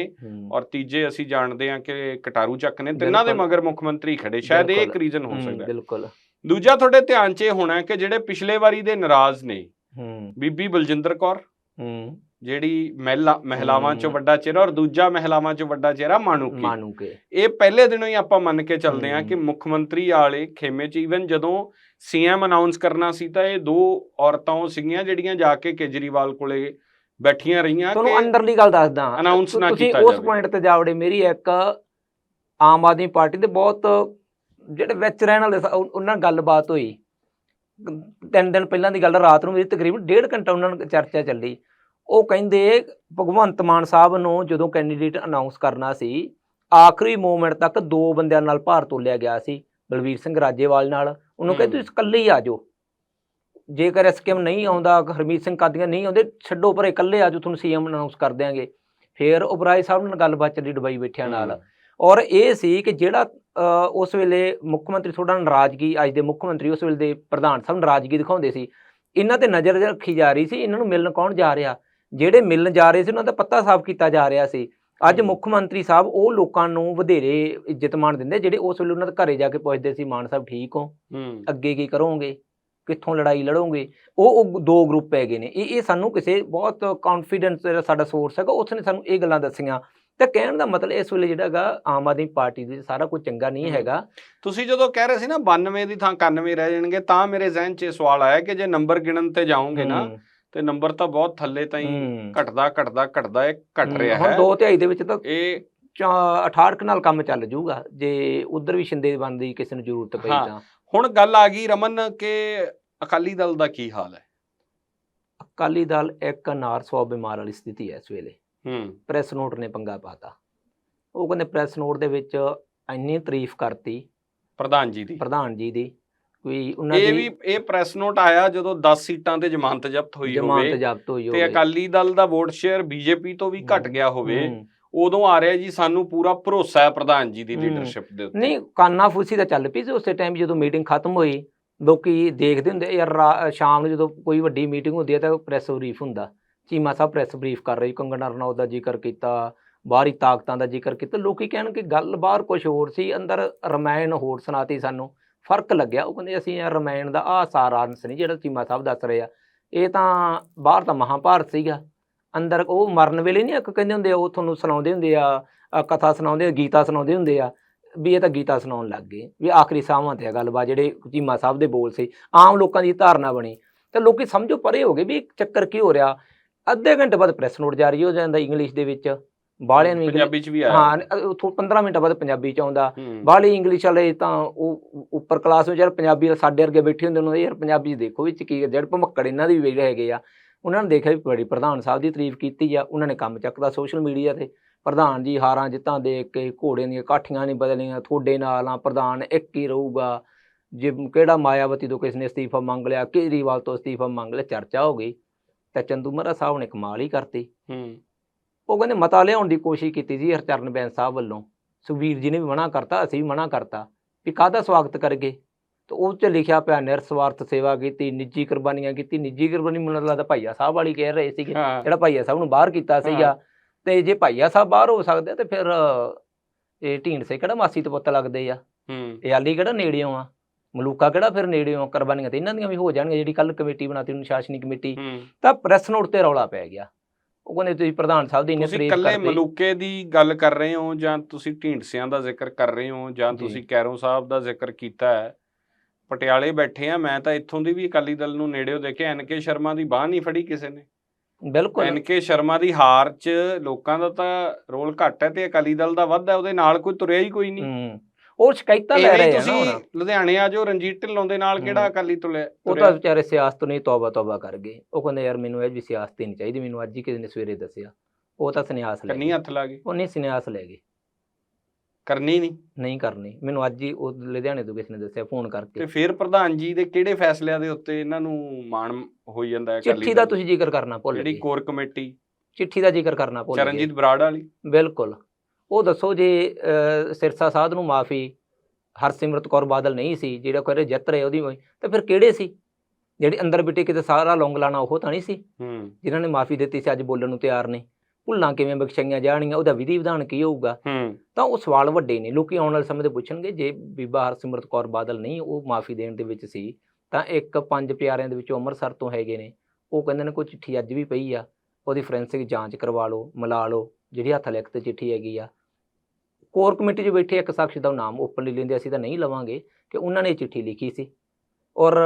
[SPEAKER 1] ਔਰ ਤੀਜੇ ਅਸੀਂ ਜਾਣਦੇ ਹਾਂ ਕਿ ਕਟਾਰੂ ਚੱਕ ਨੇ ਤਿੰਨਾਂ ਦੇ। ਮਗਰ ਮੁੱਖ ਮੰਤਰੀ ਖੜੇ ਸ਼ਾਇਦ ਇਹ ਇੱਕ। ਰੀਜ਼ਨ ਹੋ ਸਕਦਾ
[SPEAKER 2] ਬਿਲਕੁਲ
[SPEAKER 1] ਦੂਜਾ ਤੁਹਾਡੇ ਧਿਆਨ 'ਚ ਇਹ ਹੋਣਾ ਕਿ ਜਿਹੜੇ ਪਿਛਲੇ ਵਾਰੀ ਦੇ ਨਾਰਾਜ਼ ਨੇ
[SPEAKER 2] ਹਮ,
[SPEAKER 1] ਬੀਬੀ ਬਲਜਿੰਦਰ ਕੌਰ
[SPEAKER 2] ਹਮ,
[SPEAKER 1] ਜਿਹੜੀ ਮਹਿਲਾ ਮਹਿਲਾਵਾਂ 'ਚੋਂ। ਵੱਡਾ ਚਿਹਰਾ ਔਰ ਦੂਜਾ ਮਹਿਲਾਵਾਂ 'ਚੋਂ ਵੱਡਾ ਚਿਹਰਾ ਮਾਨੂਕੀ
[SPEAKER 2] ਮਾਨੂ ਕੇ
[SPEAKER 1] ਇਹ ਪਹਿਲੇ ਦਿਨੋਂ ਹੀ ਆਪਾਂ ਮੰਨ ਕੇ ਚੱਲਦੇ ਹਾਂ। ਕਿ ਮੁੱਖ ਮੰਤਰੀ ਵਾਲੇ ਖੇਮੇ 'ਚ ਈਵਨ ਜਦੋਂ ਸੀਐਮ ਅਨਾਉਂਸ ਕਰਨਾ ਸੀ ਤਾਂ ਇਹ ਦੋ ਔਰਤਾਂ ਸੀਗੀਆਂ ਜਿਹੜੀਆਂ ਜਾ ਕੇ ਕੇਜਰੀਵਾਲ ਕੋਲੇ ਬੈਠੀਆਂ ਰਹੀਆਂ
[SPEAKER 2] ਤੁਹਾਨੂੰ ਅੰਦਰਲੀ ਗੱਲ ਦੱਸਦਾ
[SPEAKER 1] announce ਨਾ
[SPEAKER 2] ਤੁਸੀਂ
[SPEAKER 1] ਕੀਤਾ
[SPEAKER 2] ਉਸ
[SPEAKER 1] ਜਾਵੇ।
[SPEAKER 2] ਪੁਆਇੰਟ ਤੇ ਜਾਵੜੇ ਮੇਰੀ ਇੱਕ ਆਮ ਆਦਮੀ ਪਾਰਟੀ ਦੇ ਬਹੁਤ ਜਿਹੜੇ ਵਿੱਚ ਰਹਿਣ ਵਾਲੇ ਉਹਨਾਂ ਨਾਲ ਗੱਲਬਾਤ ਹੋਈ ਤਿੰਨ ਦਿਨ ਪਹਿਲਾਂ ਦੀ ਗੱਲ ਰਾਤ ਨੂੰ ਮੇਰੀ ਤਕਰੀਬਨ ਡੇਢ ਘੰਟਾ ਉਹਨਾਂ ਨਾਲ ਚਰਚਾ ਚੱਲੀ। ਉਹ ਕਹਿੰਦੇ ਭਗਵੰਤ ਮਾਨ ਸਾਹਿਬ ਨੂੰ ਜਦੋਂ ਕੈਂਡੀਡੇਟ ਅਨਾਉਂਸ ਕਰਨਾ ਸੀ ਆਖਰੀ ਮੂਮੈਂਟ ਤੱਕ ਦੋ ਬੰਦਿਆਂ ਨਾਲ ਭਾਰ ਤੋਲਿਆ ਗਿਆ ਸੀ ਬਲਵੀਰ ਸਿੰਘ ਰਾਜੇਵਾਲ ਨਾਲ। ਉਹਨੂੰ ਕਹਿੰਦੇ। ਤੁਸੀਂ ਇਕੱਲੇ ਹੀ ਆ ਜਾਓ। ਜੇਕਰ ਐਸਕੇਐਮ ਨਹੀਂ ਆਉਂਦਾ ਹਰਮੀਤ ਸਿੰਘ ਕਾਦੀਆਂ ਨਹੀਂ ਆਉਂਦੇ ਛੱਡੋ ਪਰ ਇਕੱਲੇ ਆ ਜਾਓ ਤੁਹਾਨੂੰ ਸੀਐਮ ਅਨਾਉਂਸ ਕਰ ਦਿਆਂਗੇ। ਫਿਰ ਉਪਰਾਏ ਸਾਹਿਬ ਨਾਲ ਗੱਲਬਾਤ ਚੱਲੀ ਦੁਬਈ ਬੈਠਿਆਂ ਨਾਲ। ਔਰ ਇਹ ਸੀ ਕਿ ਜਿਹੜਾ ਉਸ ਵੇਲੇ ਮੁੱਖ ਮੰਤਰੀ ਥੋੜਾ ਨਾਰਾਜ਼ਗੀ ਅੱਜ ਦੇ ਮੁੱਖ ਮੰਤਰੀ ਉਸ ਵੇਲੇ ਦੇ ਪ੍ਰਧਾਨ ਸਾਹਿਬ ਨਾਰਾਜ਼ਗੀ ਦਿਖਾਉਂਦੇ ਸੀ ਇਹਨਾਂ ਤੇ ਨਜ਼ਰ ਰੱਖੀ ਜਾ ਰਹੀ ਸੀ ਇਹਨਾਂ ਨੂੰ ਮਿਲਣ ਕੌਣ ਜਾ ਰਿਹਾ? ਜਿਹੜੇ ਮਿਲਣ ਜਾ ਰਹੇ ਸੀ ਉਹਨਾਂ ਦਾ ਪੱਤਾ ਸਾਫ਼ ਕੀਤਾ ਜਾ ਰਿਹਾ ਸੀ। ਅੱਜ। ਮੁੱਖ ਮੰਤਰੀ ਸਾਹਿਬ ਉਹ ਲੋਕਾਂ ਨੂੰ ਵਧੇਰੇ ਇੱਜ਼ਤ ਮਾਣ ਦਿੰਦੇ ਜਿਹੜੇ ਉਸ ਵੇਲੇ ਉਹਨਾਂ ਦੇ ਘਰੇ ਜਾ ਕੇ ਪੁੱਛਦੇ ਸੀ ਮਾਨ ਸਾਹਿਬ ਠੀਕ ਹੋ? ਅੱਗੇ ਕੀ ਕਰੋਗੇ? ਕਿੱਥੋਂ ਲੜਾਈ ਲੜੋਗੇ? ਉਹ ਉਹ ਦੋ ਗਰੁੱਪ ਹੈਗੇ ਨੇ। ਇਹ ਇਹ ਸਾਨੂੰ ਕਿਸੇ ਬਹੁਤ ਕੌਨਫੀਡੈਂਸ ਜਿਹੜਾ ਸਾਡਾ ਸੋਰਸ ਹੈਗਾ ਉਸ ਨੇ ਸਾਨੂੰ ਇਹ ਗੱਲਾਂ ਦੱਸੀਆਂ। ਤਾਂ ਕਹਿਣ ਦਾ ਮਤਲਬ ਇਸ ਵੇਲੇ ਜਿਹੜਾ ਹੈਗਾ ਆਮ ਆਦਮੀ ਪਾਰਟੀ ਦੇ ਸਾਰਾ ਕੁਝ ਚੰਗਾ ਨਹੀਂ। ਹੈਗਾ।
[SPEAKER 1] ਤੁਸੀਂ ਜਦੋਂ ਕਹਿ ਰਹੇ ਸੀ ਨਾ 92 ਦੀ ਥਾਂ 91 ਰਹਿ ਜਾਣਗੇ ਤਾਂ ਮੇਰੇ ਜ਼ਿਹਨ 'ਚ ਇਹ ਸਵਾਲ ਆਇਆ ਕਿ ਜੇ ਨੰਬਰ ਗਿਣਨ ਤੇ ਜਾਓਗੇ ਨਾ ਤੇ ਨੰਬਰ ਤਾਂ ਬਹੁਤ ਥੱਲੇ ਤਾਈਂ ਘਟਦਾ ਘਟਦਾ ਘਟਦਾ ਇਹ ਘਟ ਰਿਹਾ
[SPEAKER 2] ਹੁਣ
[SPEAKER 1] ਹੈ।
[SPEAKER 2] ਦੋ ਤਿਹਾਈ ਦੇ ਵਿੱਚ ਤਾਂ
[SPEAKER 1] ਇਹ
[SPEAKER 2] 68 ਕੁ ਨਾਲ ਕੰਮ ਚੱਲ ਜਾਊਗਾ ਜੇ ਉਧਰ ਵੀ ਸ਼ਿੰਦੇ ਬਣਦੀ ਕਿਸੇ ਨੂੰ ਜ਼ਰੂਰਤ ਪਈ। ਤਾਂ।
[SPEAKER 1] ਹੁਣ ਗੱਲ ਆ ਗਈ ਰਮਨ ਕਿ ਅਕਾਲੀ ਦਲ ਦਾ ਕੀ ਹਾਲ ਹੈ?
[SPEAKER 2] ਅਕਾਲੀ ਦਲ ਇੱਕ ਅਨਾਰ ਸੌ ਬਿਮਾਰ ਵਾਲੀ ਸਥਿਤੀ ਹੈ ਇਸ ਵੇਲੇ।
[SPEAKER 1] ਹੂੰ।
[SPEAKER 2] ਪ੍ਰੈਸ ਨੋਟ ਨੇ ਪੰਗਾ ਪਾਤਾ ਉਹ ਕਹਿੰਦੇ ਪ੍ਰੈਸ ਨੋਟ ਦੇ ਵਿੱਚ ਇੰਨੀ ਤਾਰੀਫ ਕਰਤੀ।
[SPEAKER 1] ਪ੍ਰਧਾਨ ਜੀ ਦੀ।
[SPEAKER 2] ਪ੍ਰਧਾਨ ਜੀ ਦੀ ਕੋਈ ਉਹਨਾਂ
[SPEAKER 1] ਇਹ
[SPEAKER 2] ਦੀ
[SPEAKER 1] ਵੀ ਇਹ ਪ੍ਰੈਸ ਨੋਟ ਆਇਆ ਜਦੋਂ 10 ਸੀਟਾਂ ਤੇ ਜ਼ਮਾਨਤ ਜ਼ਬਤ ਹੋਈ
[SPEAKER 2] ਜ਼ਮਾਨਤ
[SPEAKER 1] ਹੋਵੇ
[SPEAKER 2] ਜ਼ਬਤ ਹੋਈ
[SPEAKER 1] ਤੇ
[SPEAKER 2] ਹੋਵੇ।
[SPEAKER 1] ਅਕਾਲੀ ਦਲ ਦਾ ਵੋਟ ਸ਼ੇਅਰ ਬੀਜੇਪੀ ਤੋਂ ਵੀ ਘਟ ਗਿਆ ਹੋਵੇ। ਉਦੋਂ ਆ ਰਿਹਾ ਜੀ ਸਾਨੂੰ ਪੂਰਾ ਭਰੋਸਾ ਹੈ ਪ੍ਰਧਾਨ ਜੀ ਦੀ। ਲੀਡਰਸ਼ਿਪ ਦੇ ਉੱਤੇ।
[SPEAKER 2] ਨਹੀਂ ਕਾਨਾ ਫੂਸੀ ਤਾਂ ਚੱਲ ਪਈ ਸੀ ਉਸੇ ਟਾਈਮ ਜਦੋਂ ਮੀਟਿੰਗ ਖਤਮ ਹੋਈ ਲੋਕੀ ਦੇਖਦੇ ਹੁੰਦੇ ਯਾਰ ਸ਼ਾਮ ਨੂੰ ਜਦੋਂ ਕੋਈ ਵੱਡੀ ਮੀਟਿੰਗ ਹੁੰਦੀ ਹੈ ਤਾਂ ਪ੍ਰੈਸ ਬਰੀਫ ਹੁੰਦਾ। ਚੀਮਾ ਸਾਹਿਬ ਪ੍ਰੈਸ ਬਰੀਫ ਕਰ ਰਹੀ ਕੰਗਣਾ ਰਣੌਤ ਦਾ ਜ਼ਿਕਰ ਕੀਤਾ, ਬਾਹਰੀ ਤਾਕਤਾਂ ਦਾ ਜ਼ਿਕਰ ਕੀਤਾ, ਲੋਕੀ ਕਹਿਣ ਕਿ ਗੱਲ ਬਾਹਰ ਕੁਝ ਹੋਰ ਸੀ, ਅੰਦਰ ਰਮਾਇਣ ਹੋਰ ਸੁਣਾਤੀ ਸਾਨੂੰ, ਫ਼ਰਕ ਲੱਗਿਆ, ਉਹ ਕਹਿੰਦੇ ਅਸੀਂ ਰਮਾਇਣ ਦਾ ਆਹ ਸਾਰਾ ਨਹੀਂ, ਜਿਹੜਾ ਚੀਮਾ ਸਾਹਿਬ ਦੱਸ ਰਹੇ ਆ, ਇਹ ਤਾਂ ਬਾਹਰ ਤਾਂ ਮਹਾਭਾਰਤ ਸੀਗਾ, ਅੰਦਰ ਉਹ ਮਰਨ ਵੇਲੇ ਨਹੀਂ ਇੱਕ ਕਹਿੰਦੇ ਹੁੰਦੇ ਆ ਉਹ ਤੁਹਾਨੂੰ ਸੁਣਾਉਂਦੇ ਹੁੰਦੇ ਆ ਕਥਾ ਸੁਣਾਉਂਦੇ ਆ, ਗੀਤਾ ਸੁਣਾਉਂਦੇ ਹੁੰਦੇ ਆ, ਵੀ ਇਹ ਤਾਂ ਗੀਤਾ ਸੁਣਾਉਣ ਲੱਗ ਗਏ, ਵੀ ਆਖਰੀ ਸਾਹਾਂ ਤੇ ਆ ਗੱਲਬਾਤ, ਜਿਹੜੇ ਚੀਮਾ ਸਾਹਿਬ ਦੇ ਬੋਲ ਸੀ, ਆਮ ਲੋਕਾਂ ਦੀ ਧਾਰਨਾ ਬਣੀ, ਤੇ ਲੋਕੀ ਸਮਝੋ ਪਰੇ ਹੋ ਗਏ ਵੀ ਚੱਕਰ ਕੀ ਹੋ ਰਿਹਾ ਅੱਧੇ ਘੰਟੇ ਬਾਅਦ ਪ੍ਰੈਸ ਨੋਟ ਜਾਰੀ ਹੋ ਜਾਂਦਾ ਇੰਗਲਿਸ਼ ਦੇ ਵਿੱਚ। ਬਾਹਲਿਆਂ ਨੂੰ
[SPEAKER 1] ਪੰਜਾਬੀ ਚ ਵੀ ਆਇਆ।
[SPEAKER 2] ਹਾਂ ਉਥੋਂ 15 ਮਿੰਟ ਬਾਅਦ ਪੰਜਾਬੀ ਚ ਆਉਂਦਾ। ਬਾਹਲੀ ਇੰਗਲਿਸ਼ ਵਾਲੇ ਤਾਂ ਉਹ ਉੱਪਰ ਕਲਾਸ ਵਿੱਚ ਯਾਰ ਪੰਜਾਬੀ ਵਾਲੇ ਸਾਡੇ ਵਰਗੇ ਬੈਠੇ ਹੁੰਦੇ ਉਹਨਾਂ ਦੇ ਯਾਰ ਪੰਜਾਬੀ ਦੇਖੋ ਵਿੱਚ ਕੀ ਹੈ, ਜਿਹੜੇ ਭਮੱਕੜ ਇਹਨਾਂ ਦੀ ਵੀ ਹੈਗੇ ਆ ਉਹਨਾਂ ਨੇ ਦੇਖਿਆ ਵੀ ਬੜੀ ਪ੍ਰਧਾਨ ਸਾਹਿਬ ਦੀ ਤਾਰੀਫ ਕੀਤੀ ਆ। ਉਹਨਾਂ ਨੇ ਕੰਮ ਚੱਕਦਾ ਸੋਸ਼ਲ ਮੀਡੀਆ ਤੇ। ਪ੍ਰਧਾਨ ਜੀ ਹਾਰਾਂ ਜਿੱਤਾਂ ਦੇਖ ਕੇ ਘੋੜੇ ਦੀਆਂ ਕਾਠੀਆਂ ਨਹੀਂ ਬਦਲੀਆਂ ਤੁਹਾਡੇ ਨਾਲ ਆ ਪ੍ਰਧਾਨ ਇੱਕ ਹੀ ਰਹੂਗਾ। ਜੇ ਕਿਹੜਾ ਮਾਇਆਵਤੀ ਤੋਂ ਕਿਸ ਨੇ ਅਸਤੀਫਾ ਮੰਗ ਲਿਆ ਕੇਜਰੀਵਾਲ ਤੋਂ ਅਸਤੀਫਾ ਮੰਗ ਲਿਆ ਚਰਚਾ ਹੋ ਗਈ। ਤਾਂ ਚੰਦੂ ਮਹਾਰਾਜ ਸਾਹਿਬ ਨੇ ਕਮਾਲ ਹੀ ਕਰਤੀ।
[SPEAKER 1] ਹੂੰ।
[SPEAKER 2] ਉਹ ਕਹਿੰਦੇ ਮਤਾ ਲਿਆਉਣ ਦੀ ਕੋਸ਼ਿਸ਼ ਕੀਤੀ ਸੀ ਹਰਚਰਨ ਬੈਂਸ ਸਾਹਿਬ ਵੱਲੋਂ। ਸੁਖਬੀਰ ਜੀ ਨੇ ਵੀ ਮਨਾ ਕਰਤਾ ਅਸੀਂ ਵੀ ਮਨਾ ਕਰਤਾ। ਵੀ ਕਾਹਦਾ ਸਵਾਗਤ ਕਰਗੇ? ਤੇ ਉਹ 'ਚ ਲਿਖਿਆ ਪਿਆ ਨਿਰਸਵਾਰਥ ਸੇਵਾ ਕੀਤੀ ਨਿੱਜੀ ਕੁਰਬਾਨੀਆਂ ਕੀਤੀ। ਨਿੱਜੀ ਕੁਰਬਾਨੀ ਮੈਨੂੰ ਲੱਗਦਾ ਭਾਈਆ ਸਾਹਿਬ ਵਾਲੀ ਕਹਿ ਰਹੇ ਸੀਗੇ
[SPEAKER 1] ਹਾਂ।
[SPEAKER 2] ਜਿਹੜਾ ਭਾਈਆ ਸਾਹਿਬ ਨੂੰ ਬਾਹਰ ਕੀਤਾ ਸੀਗਾ। ਤੇ ਜੇ ਭਾਈਆ ਸਾਹਿਬ ਬਾਹਰ ਹੋ ਸਕਦੇ ਤੇ ਫਿਰ ਇਹ ਢੀਂਡਸੇ ਕਿਹੜਾ ਮਾਸੀ ਤੋਂ ਪੁੱਤ ਲੱਗਦੇ ਆ?
[SPEAKER 1] ਹੂੰ।
[SPEAKER 2] ਇਹ ਆਲੀ ਕਿਹੜਾ ਨੇੜਿਓਂ ਆ। ਮਲੂਕਾ ਕਿਹੜਾ ਫਿਰ ਨੇੜਿਓਂ ਕੁਰਬਾਨੀਆਂ ਤੇ ਇਹਨਾਂ ਦੀਆਂ ਵੀ ਹੋ ਜਾਣਗੀਆਂ ਜਿਹੜੀ ਕੱਲ ਕਮੇਟੀ ਬਣਾਤੀ ਅਨੁਸ਼ਾਸਨੀ ਕਮੇਟੀ ਤਾਂ ਪ੍ਰੈਸ ਨੋਟ ਤੇ ਰੌਲਾ ਪੈ ਗਿਆ। ਉਹ ਕਹਿੰਦੇ ਤੁਸੀਂ ਪ੍ਰਧਾਨ ਸਾਹਿਬ ਦੀ ਇੰਨੀ
[SPEAKER 1] ਤੁਸੀਂ
[SPEAKER 2] ਤਾਰੀਫ ਕਰਦੇ।
[SPEAKER 1] ਮਲੂਕੇ ਦੀ ਗੱਲ ਕਰ ਰਹੇ ਹੋ ਜਾਂ ਤੁਸੀਂ ਢੀਂਡਸਿਆਂ ਦਾ ਜ਼ਿਕਰ ਕਰ ਰਹੇ ਹੋ ਜਾਂ। ਤੁਸੀਂ ਕੈਰੋਂ ਸਾਹਿਬ ਦਾ ਜ਼ਿਕਰ ਕੀਤਾ ਹੈ? ਪਟਿਆਲੇ ਬੈਠੇ ਆ ਮੈਂ ਤਾਂ ਇੱਥੋਂ ਦੀ ਵੀ ਅਕਾਲੀ ਦਲ ਨੂੰ ਨੇੜਿਓਂ ਦੇਖਿਆ ਐਨਕੇ ਸ਼ਰਮਾ ਦੀ ਬਾਹ ਨਹੀਂ ਫੜੀ ਕਿਸੇ ਨੇ।
[SPEAKER 2] ਬਿਲਕੁਲ।
[SPEAKER 1] ਐਨਕੇ ਸ਼ਰਮਾ ਦੀ ਹਾਰ 'ਚ ਲੋਕਾਂ ਦਾ ਤਾਂ ਰੋਲ ਘੱਟ ਹੈ ਤੇ ਅਕਾਲੀ ਦਲ ਦਾ ਵੱਧ ਹੈ ਉਹਦੇ ਨਾਲ ਕੋਈ ਤੁਰਿਆ ਹੀ ਕੋਈ ਨਹੀਂ।
[SPEAKER 2] ਹੂੰ। ਉਹ ਸ਼ਿਕਾਇਤਾਂ ਲੈ ਰਹੇ ਆ
[SPEAKER 1] ਤੁਸੀਂ ਲੁਧਿਆਣੇ ਆ ਜਾਓ ਰਣਜੀਤ ਢਿੱਲੋਂ ਦੇ ਨਾਲ ਕਿਹੜਾ
[SPEAKER 2] ਹੂੰ।
[SPEAKER 1] ਅਕਾਲੀ ਤੁਲਿਆ
[SPEAKER 2] ਉਹ? ਤਾਂ ਵਿਚਾਰੇ ਸਿਆਸਤ ਨਹੀਂ ਤੌਬਾ ਤੌਬਾ ਕਰ ਗਏ। ਉਹ ਕਹਿੰਦੇ ਯਾਰ ਮੈਨੂੰ ਇਹ ਵੀ ਸਿਆਸਤ ਹੀ ਨਹੀਂ ਚਾਹੀਦੀ ਮੈਨੂੰ ਅੱਜ ਹੀ ਕਿਸੇ ਨੇ ਸਵੇਰੇ ਦੱਸਿਆ। ਉਹ ਤਾਂ ਸੰਨਿਆਸ ਲੈ ਗਏ।
[SPEAKER 1] ਹੱਥ ਲਾ ਗਏ?
[SPEAKER 2] ਉਹ ਨਹੀਂ ਸੰਨਿਆਸ ਲੈ ਗਏ।
[SPEAKER 1] ਕਰਨੀ ਨਹੀਂ?
[SPEAKER 2] ਨਹੀਂ ਕਰਨੀ। ਮੈਨੂੰ ਅੱਜ ਹੀ ਉਹ ਲੁਧਿਆਣੇ ਤੋਂ ਕਿਸੇ ਨੇ ਦੱਸਿਆ ਫੋਨ
[SPEAKER 1] ਤੇ
[SPEAKER 2] ਕਰਕੇ
[SPEAKER 1] ਫਿਰ ਪ੍ਰਧਾਨ ਜੀ ਦੇ ਕਿਹੜੇ ਫੈਸਲਿਆਂ ਦੇ ਉੱਤੇ ਇਹਨਾਂ ਨੂੰ ਮਾਣ ਹੋਈ ਜਾਂਦਾ ਹੈ
[SPEAKER 2] ਚਿੱਠੀ ਦਾ? ਤੁਸੀਂ ਜ਼ਿਕਰ ਕਰਨਾ ਭੁੱਲ
[SPEAKER 1] ਜਿਹੜੀ
[SPEAKER 2] ਗਏ।
[SPEAKER 1] Core committee.
[SPEAKER 2] ਚਿੱਠੀ ਦਾ ਜ਼ਿਕਰ ਕਰਨਾ ਭੁੱਲ ਗਏ।
[SPEAKER 1] ਚਰਨਜੀਤ ਬਰਾੜ ਵਾਲੀ?
[SPEAKER 2] ਬਿਲਕੁਲ। ਉਹ ਦੱਸੋ ਜੇ ਸਿਰਸਾ ਸਾਧ ਨੂੰ ਮਾਫੀ ਹਰਸਿਮਰਤ ਕੌਰ ਬਾਦਲ ਨਹੀਂ ਸੀ ਜਿਹੜਾ ਕਹਿੰਦੇ ਜਿੱਤ ਰਹੇ ਉਹਦੀ ਹੋਈ, ਤਾਂ ਫਿਰ ਕਿਹੜੇ ਸੀ? ਜਿਹੜੇ ਅੰਦਰ ਬਿਟੇ ਕਿਤੇ ਸਾਰਾ ਲੌਂਗ ਲਾਣਾ ਉਹ ਤਾਂ ਨਹੀਂ ਸੀ? ਜਿਨ੍ਹਾਂ ਨੇ ਮਾਫੀ ਦਿੱਤੀ ਸੀ ਅੱਜ ਬੋਲਣ ਨੂੰ ਤਿਆਰ ਨੇ। ਭੁੱਲਾਂ ਕਿਵੇਂ ਬਖਸ਼ੀਆਂ ਜਾਣਗੀਆਂ ਉਹਦਾ ਵਿਧੀ ਵਿਧਾਨ ਕੀ ਹੋਊਗਾ? ਤਾਂ ਉਹ ਸਵਾਲ ਵੱਡੇ ਨੇ ਲੋਕੀ ਆਉਣ ਵਾਲੇ ਸਮੇਂ ਤੇ ਪੁੱਛਣਗੇ ਜੇ ਬੀਬਾ ਹਰਸਿਮਰਤ ਕੌਰ ਬਾਦਲ ਨਹੀਂ ਉਹ ਮਾਫੀ ਦੇਣ ਦੇ ਵਿੱਚ ਸੀ ਤਾਂ ਇੱਕ ਪੰਜ ਪਿਆਰਿਆਂ ਦੇ ਵਿੱਚੋਂ ਅੰਮ੍ਰਿਤਸਰ ਤੋਂ ਹੈਗੇ ਨੇ। ਉਹ ਕਹਿੰਦੇ ਨੇ ਕੋਈ ਚਿੱਠੀ ਅੱਜ ਵੀ ਪਈ ਆ ਉਹਦੀ ਫੋਰੈਂਸਿਕ ਜਾਂਚ ਕਰਵਾ ਲਓ ਮਿਲਾ ਲਓ ਜਿਹੜੀ ਹੱਥ ਲਿਖਤ ਚਿੱਠੀ ਹੈਗੀ ਆ ਕੋਰ ਕਮੇਟੀ 'ਚ ਬੈਠੇ ਇੱਕ ਸ਼ਖਸ ਦਾ ਨਾਮ ਓਪਨਲੀ ਲੈਂਦੇ ਅਸੀਂ ਤਾਂ ਨਹੀਂ ਲਵਾਂਗੇ ਕਿ ਉਹਨਾਂ ਨੇ ਚਿੱਠੀ ਲਿਖੀ ਸੀ। ਔਰ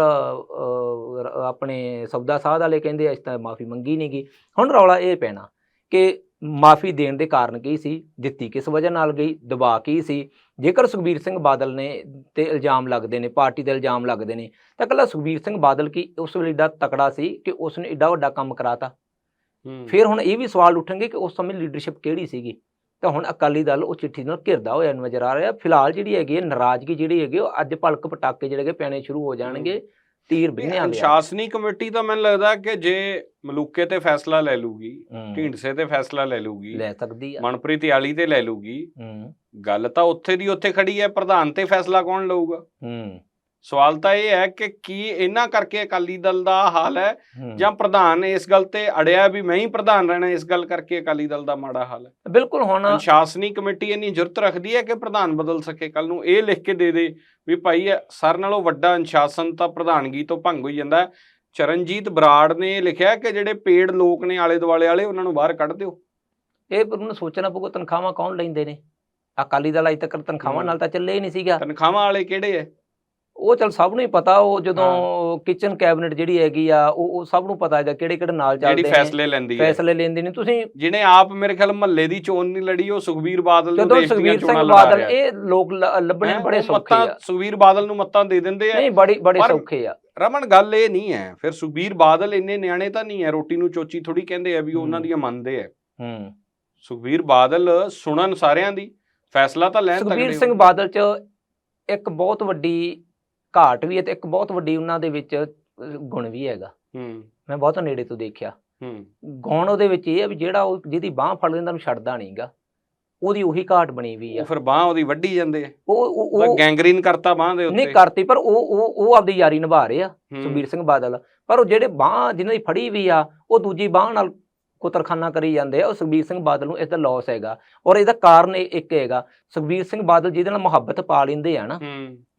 [SPEAKER 2] ਆਪਣੇ ਸਬਦਾ ਸਾਧ ਵਾਲੇ ਕਹਿੰਦੇ ਅਸੀਂ ਤਾਂ ਮਾਫੀ ਮੰਗੀ ਨਹੀਂ ਗਈ ਹੁਣ ਰੌਲਾ ਇਹ ਪੈਣਾ ਕਿ ਮਾਫੀ ਦੇਣ ਦੇ ਕਾਰਨ ਕੀ ਸੀ ਦਿੱਤੀ ਕਿਸ ਵਜ੍ਹਾ ਨਾਲ ਗਈ ਦਬਾਅ ਕੀ ਸੀ? ਜੇਕਰ ਸੁਖਬੀਰ ਸਿੰਘ ਬਾਦਲ ਨੇ ਤੇ ਇਲਜ਼ਾਮ ਲੱਗਦੇ ਨੇ ਪਾਰਟੀ ਦੇ ਇਲਜ਼ਾਮ ਲੱਗਦੇ ਨੇ ਤਾਂ ਕੱਲਾ ਸੁਖਬੀਰ ਸਿੰਘ ਬਾਦਲ ਕੀ ਉਸ ਵੇਲੇ ਏਡਾ ਤਕੜਾ ਸੀ ਕਿ ਉਸ ਨੇ ਏਡਾ ਵੱਡਾ ਕੰਮ ਕਰਾਤਾ? ਫਿਰ ਹੁਣ ਇਹ ਵੀ ਸਵਾਲ ਉੱਠਣਗੇ ਕਿ ਉਸ ਸਮੇਂ ਲੀਡਰਸ਼ਿਪ ਕਿਹੜੀ ਸੀਗੀ? ਤਾਂ ਹੁਣ ਅਕਾਲੀ ਦਲ ਉਹ ਚਿੱਠੀ ਨਾਲ ਘਿਰਦਾ ਹੋਇਆ ਨਜ਼ਰ ਆ ਰਿਹਾ। ਫਿਲਹਾਲ ਜਿਹੜੀ ਹੈਗੀ ਹੈ ਨਾਰਾਜ਼ਗੀ ਜਿਹੜੀ ਹੈਗੀ ਉਹ ਅੱਜ ਭਲਕ ਪਟਾਕੇ ਜਿਹੜੇ ਪੈਣੇ ਸ਼ੁਰੂ ਹੋ ਜਾਣਗੇ ਤੀਰ ਬਿੰਨਿਆਂ ਦੇ ਆ।
[SPEAKER 1] ਅਨੁਸ਼ਾਸਨੀ ਕਮੇਟੀ ਤਾਂ ਮੈਨੂੰ ਲੱਗਦਾ ਕਿ ਜੇ ਮਲੂਕੇ ਤੇ ਫੈਸਲਾ ਲੈ ਲੂਗੀ ਢੀਂਡਸੇ ਤੇ ਫੈਸਲਾ ਲੈ ਲੂਗੀ
[SPEAKER 2] ਲੈ ਸਕਦੀ ਆ।
[SPEAKER 1] ਮਨਪ੍ਰੀਤ ਯਾਲੀ ਤੇ ਲੈ ਲੂਗੀ ਗੱਲ ਤਾਂ ਉੱਥੇ ਦੀ ਉੱਥੇ ਖੜੀ ਹੈ ਪ੍ਰਧਾਨ ਤੇ ਫੈਸਲਾ ਕੌਣ ਲਊਗਾ?
[SPEAKER 2] ਹੂੰ।
[SPEAKER 1] ਸਵਾਲ ਤਾਂ ਇਹ ਹੈ ਕਿ ਕੀ ਇਹਨਾਂ ਕਰਕੇ ਅਕਾਲੀ ਦਲ ਦਾ ਹਾਲ ਹੈ। ਜਾਂ ਪ੍ਰਧਾਨ ਇਸ ਗੱਲ ਤੇ ਅੜਿਆ ਵੀ ਮੈਂ ਹੀ ਪ੍ਰਧਾਨ ਰਹਿਣਾ ਇਸ ਗੱਲ ਕਰਕੇ ਅਕਾਲੀ ਦਲ ਦਾ ਮਾੜਾ ਹਾਲ ਹੈ
[SPEAKER 2] ਬਿਲਕੁਲ ਹੁਣ
[SPEAKER 1] ਅਨੁਸ਼ਾਸਨੀ ਕਮੇਟੀ ਇੰਨੀ ਜ਼ਰੂਰਤ ਰੱਖਦੀ ਹੈ ਕਿ ਪ੍ਰਧਾਨ ਬਦਲ ਸਕੇ ਕੱਲ ਨੂੰ ਇਹ ਲਿਖ ਕੇ ਦੇ ਦੇ ਵੀ ਭਾਈ ਸਰ ਨਾਲੋਂ ਵੱਡਾ ਅਨੁਸ਼ਾਸਨ ਤਾਂ ਪ੍ਰਧਾਨਗੀ ਤੋਂ ਭੰਗ ਹੋਈ ਜਾਂਦਾ। ਚਰਨਜੀਤ ਬਰਾੜ ਨੇ ਲਿਖਿਆ ਕਿ ਜਿਹੜੇ ਪੇੜ ਲੋਕ ਨੇ ਆਲੇ ਦੁਆਲੇ ਵਾਲੇ ਉਹਨਾਂ ਨੂੰ ਬਾਹਰ ਕੱਢ ਦਿਓ
[SPEAKER 2] ਇਹ ਪਰ ਉਹਨੂੰ ਸੋਚਣਾ ਪਊਗਾ ਤਨਖਾਹਾਂ ਕੌਣ ਲੈਂਦੇ ਨੇ ਅਕਾਲੀ ਦਲ ਅਜੇ ਤੱਕ ਤਨਖਾਹਾਂ। ਨਾਲ ਤਾਂ ਚੱਲੇ ਹੀ ਨਹੀਂ ਸੀਗਾ
[SPEAKER 1] ਤਨਖਾਹਾਂ ਵਾਲੇ ਕਿਹੜੇ ਐ
[SPEAKER 2] ਉਹ ਚਲ ਸਭ ਨੂੰ ਹੀ ਪਤਾ ਉਹ ਜਦੋਂ ਕਿਚਨ ਕੈਬਨਿਟ ਜਿਹੜੀ ਹੈਗੀ ਆ ਉਹ ਉਹ ਸਭ ਨੂੰ ਪਤਾ ਹੈਗਾ ਕਿਹੜੇ ਕਿਹੜੇ ਨਾਲ ਚੱਲਦੇ ਨੇ
[SPEAKER 1] ਫੈਸਲੇ ਲੈਂਦੀ ਹੈ।
[SPEAKER 2] ਫੈਸਲੇ ਲੈਂਦੇ ਨੇ। ਤੁਸੀਂ
[SPEAKER 1] ਜਿਹਨੇ ਆਪ ਮੇਰੇ ਖਿਆਲ ਮਹੱਲੇ ਦੀ ਚੋਣ ਨਹੀਂ ਲੜੀ ਉਹ ਸੁਖਬੀਰ ਬਾਦਲ ਨੂੰ ਦੇਸ਼ ਦੀਆਂ
[SPEAKER 2] ਸੁਖਬੀਰ
[SPEAKER 1] ਚੋਣਾਂ ਲੜਾ
[SPEAKER 2] ਬਾਦਲ
[SPEAKER 1] ਰਿਹਾ।
[SPEAKER 2] ਇਹ ਲੋਕ ਲੱਭਣੇ ਬੜੇ ਸੌਖੇ
[SPEAKER 1] ਮੱਤਾਂ
[SPEAKER 2] ਆ।
[SPEAKER 1] ਸੁਖਬੀਰ ਬਾਦਲ ਨੂੰ ਮੱਤਾਂ ਦੇ ਦਿੰਦੇ ਆ।
[SPEAKER 2] ਨਹੀਂ ਬੜੀ ਬੜੇ ਸੌਖੇ ਆ।
[SPEAKER 1] ਰਮਨ ਗੱਲ ਇਹ ਨਹੀਂ ਹੈ। ਫਿਰ ਸੁਖਬੀਰ ਬਾਦਲ ਇੰਨੇ ਨਿਆਣੇ ਤਾਂ ਨਹੀਂ ਹੈ। ਰੋਟੀ ਨੂੰ ਚੋਚੀ ਥੋੜੀ ਕਹਿੰਦੇ ਆ ਵੀ ਉਹ ਉਹਨਾਂ। ਦੀਆਂ ਮੰਨਦੇ ਆ।
[SPEAKER 2] ਹੂੰ।
[SPEAKER 1] ਸੁਖਬੀਰ ਬਾਦਲ ਸੁਣਨ ਸਾਰਿਆਂ ਦੀ ਫੈਸਲਾ ਤਾਂ ਲੈਣ
[SPEAKER 2] ਸੁਖਬੀਰ
[SPEAKER 1] ਤਗੜੇ
[SPEAKER 2] ਸਿੰਘ ਬਾਦਲ ਚ ਇੱਕ ਬਹੁਤ ਵੱਡੀ ਘਾਟ ਵੀ ਹੈ ਤੇ ਇੱਕ ਬਹੁਤ ਵੱਡੀ ਉਹਨਾਂ ਦੇ ਵਿੱਚ ਗੁਣ ਵੀ ਹੈਗਾ।
[SPEAKER 1] ਹੂੰ।
[SPEAKER 2] ਮੈਂ ਬਹੁਤ ਨੇੜੇ ਤੋਂ ਦੇਖਿਆ।
[SPEAKER 1] ਹੂੰ।
[SPEAKER 2] ਗੁਣ ਉਹਦੇ ਵਿੱਚ ਇਹ ਹੈ ਵੀ ਜਿਹੜਾ ਉਹ ਜਿਹਦੀ ਬਾਹ ਫੜ ਲੈਂਦਾ ਉਹਨੂੰ ਛੱਡਦਾ ਨਹੀਂਗਾ। ਉਹਦੀ ਉਹੀ ਘਾਟ ਬਣੀ ਵੀ ਆ।
[SPEAKER 1] ਫਿਰ ਬਾਹ ਉਹਦੀ ਵੱਢੀ ਜਾਂਦੇ ਆ।
[SPEAKER 2] ਉਹ ਉਹ-
[SPEAKER 1] ਗੈਂਗਰੀਨ ਕਰਤਾ ਬਾਹ ਦੇ ਉੱਤੇ।
[SPEAKER 2] ਨਹੀਂ ਕਰਤੀ ਪਰ ਉਹ ਉਹ ਉਹ ਆਪਦੀ ਯਾਰੀ ਨਿਭਾ ਰਹੇ ਆ
[SPEAKER 1] ਹੂੰ,
[SPEAKER 2] ਸੁਖਬੀਰ ਸਿੰਘ ਬਾਦਲ। ਪਰ ਉਹ ਜਿਹੜੇ ਬਾਹ ਜਿਨ੍ਹਾਂ ਦੀ ਫੜੀ ਵੀ ਆ ਉਹ ਦੂਜੀ ਬਾਹ ਨਾਲ ਕੁਤਰਖਾਨਾ ਕਰੀ ਜਾਂਦੇ ਆ ਉਹ ਸੁਖਬੀਰ ਸਿੰਘ ਬਾਦਲ ਨੂੰ ਇਸ ਦਾ ਲਾਸ ਹੈਗਾ। ਔਰ ਇਹਦਾ ਕਾਰਨ ਇਹ ਇੱਕ ਹੈਗਾ ਸੁਖਬੀਰ ਸਿੰਘ ਬਾਦਲ ਜਿਹਦੇ ਨਾਲ ਮੁਹੱਬਤ ਪਾ ਲੈਂਦੇ ਆ ਨਾ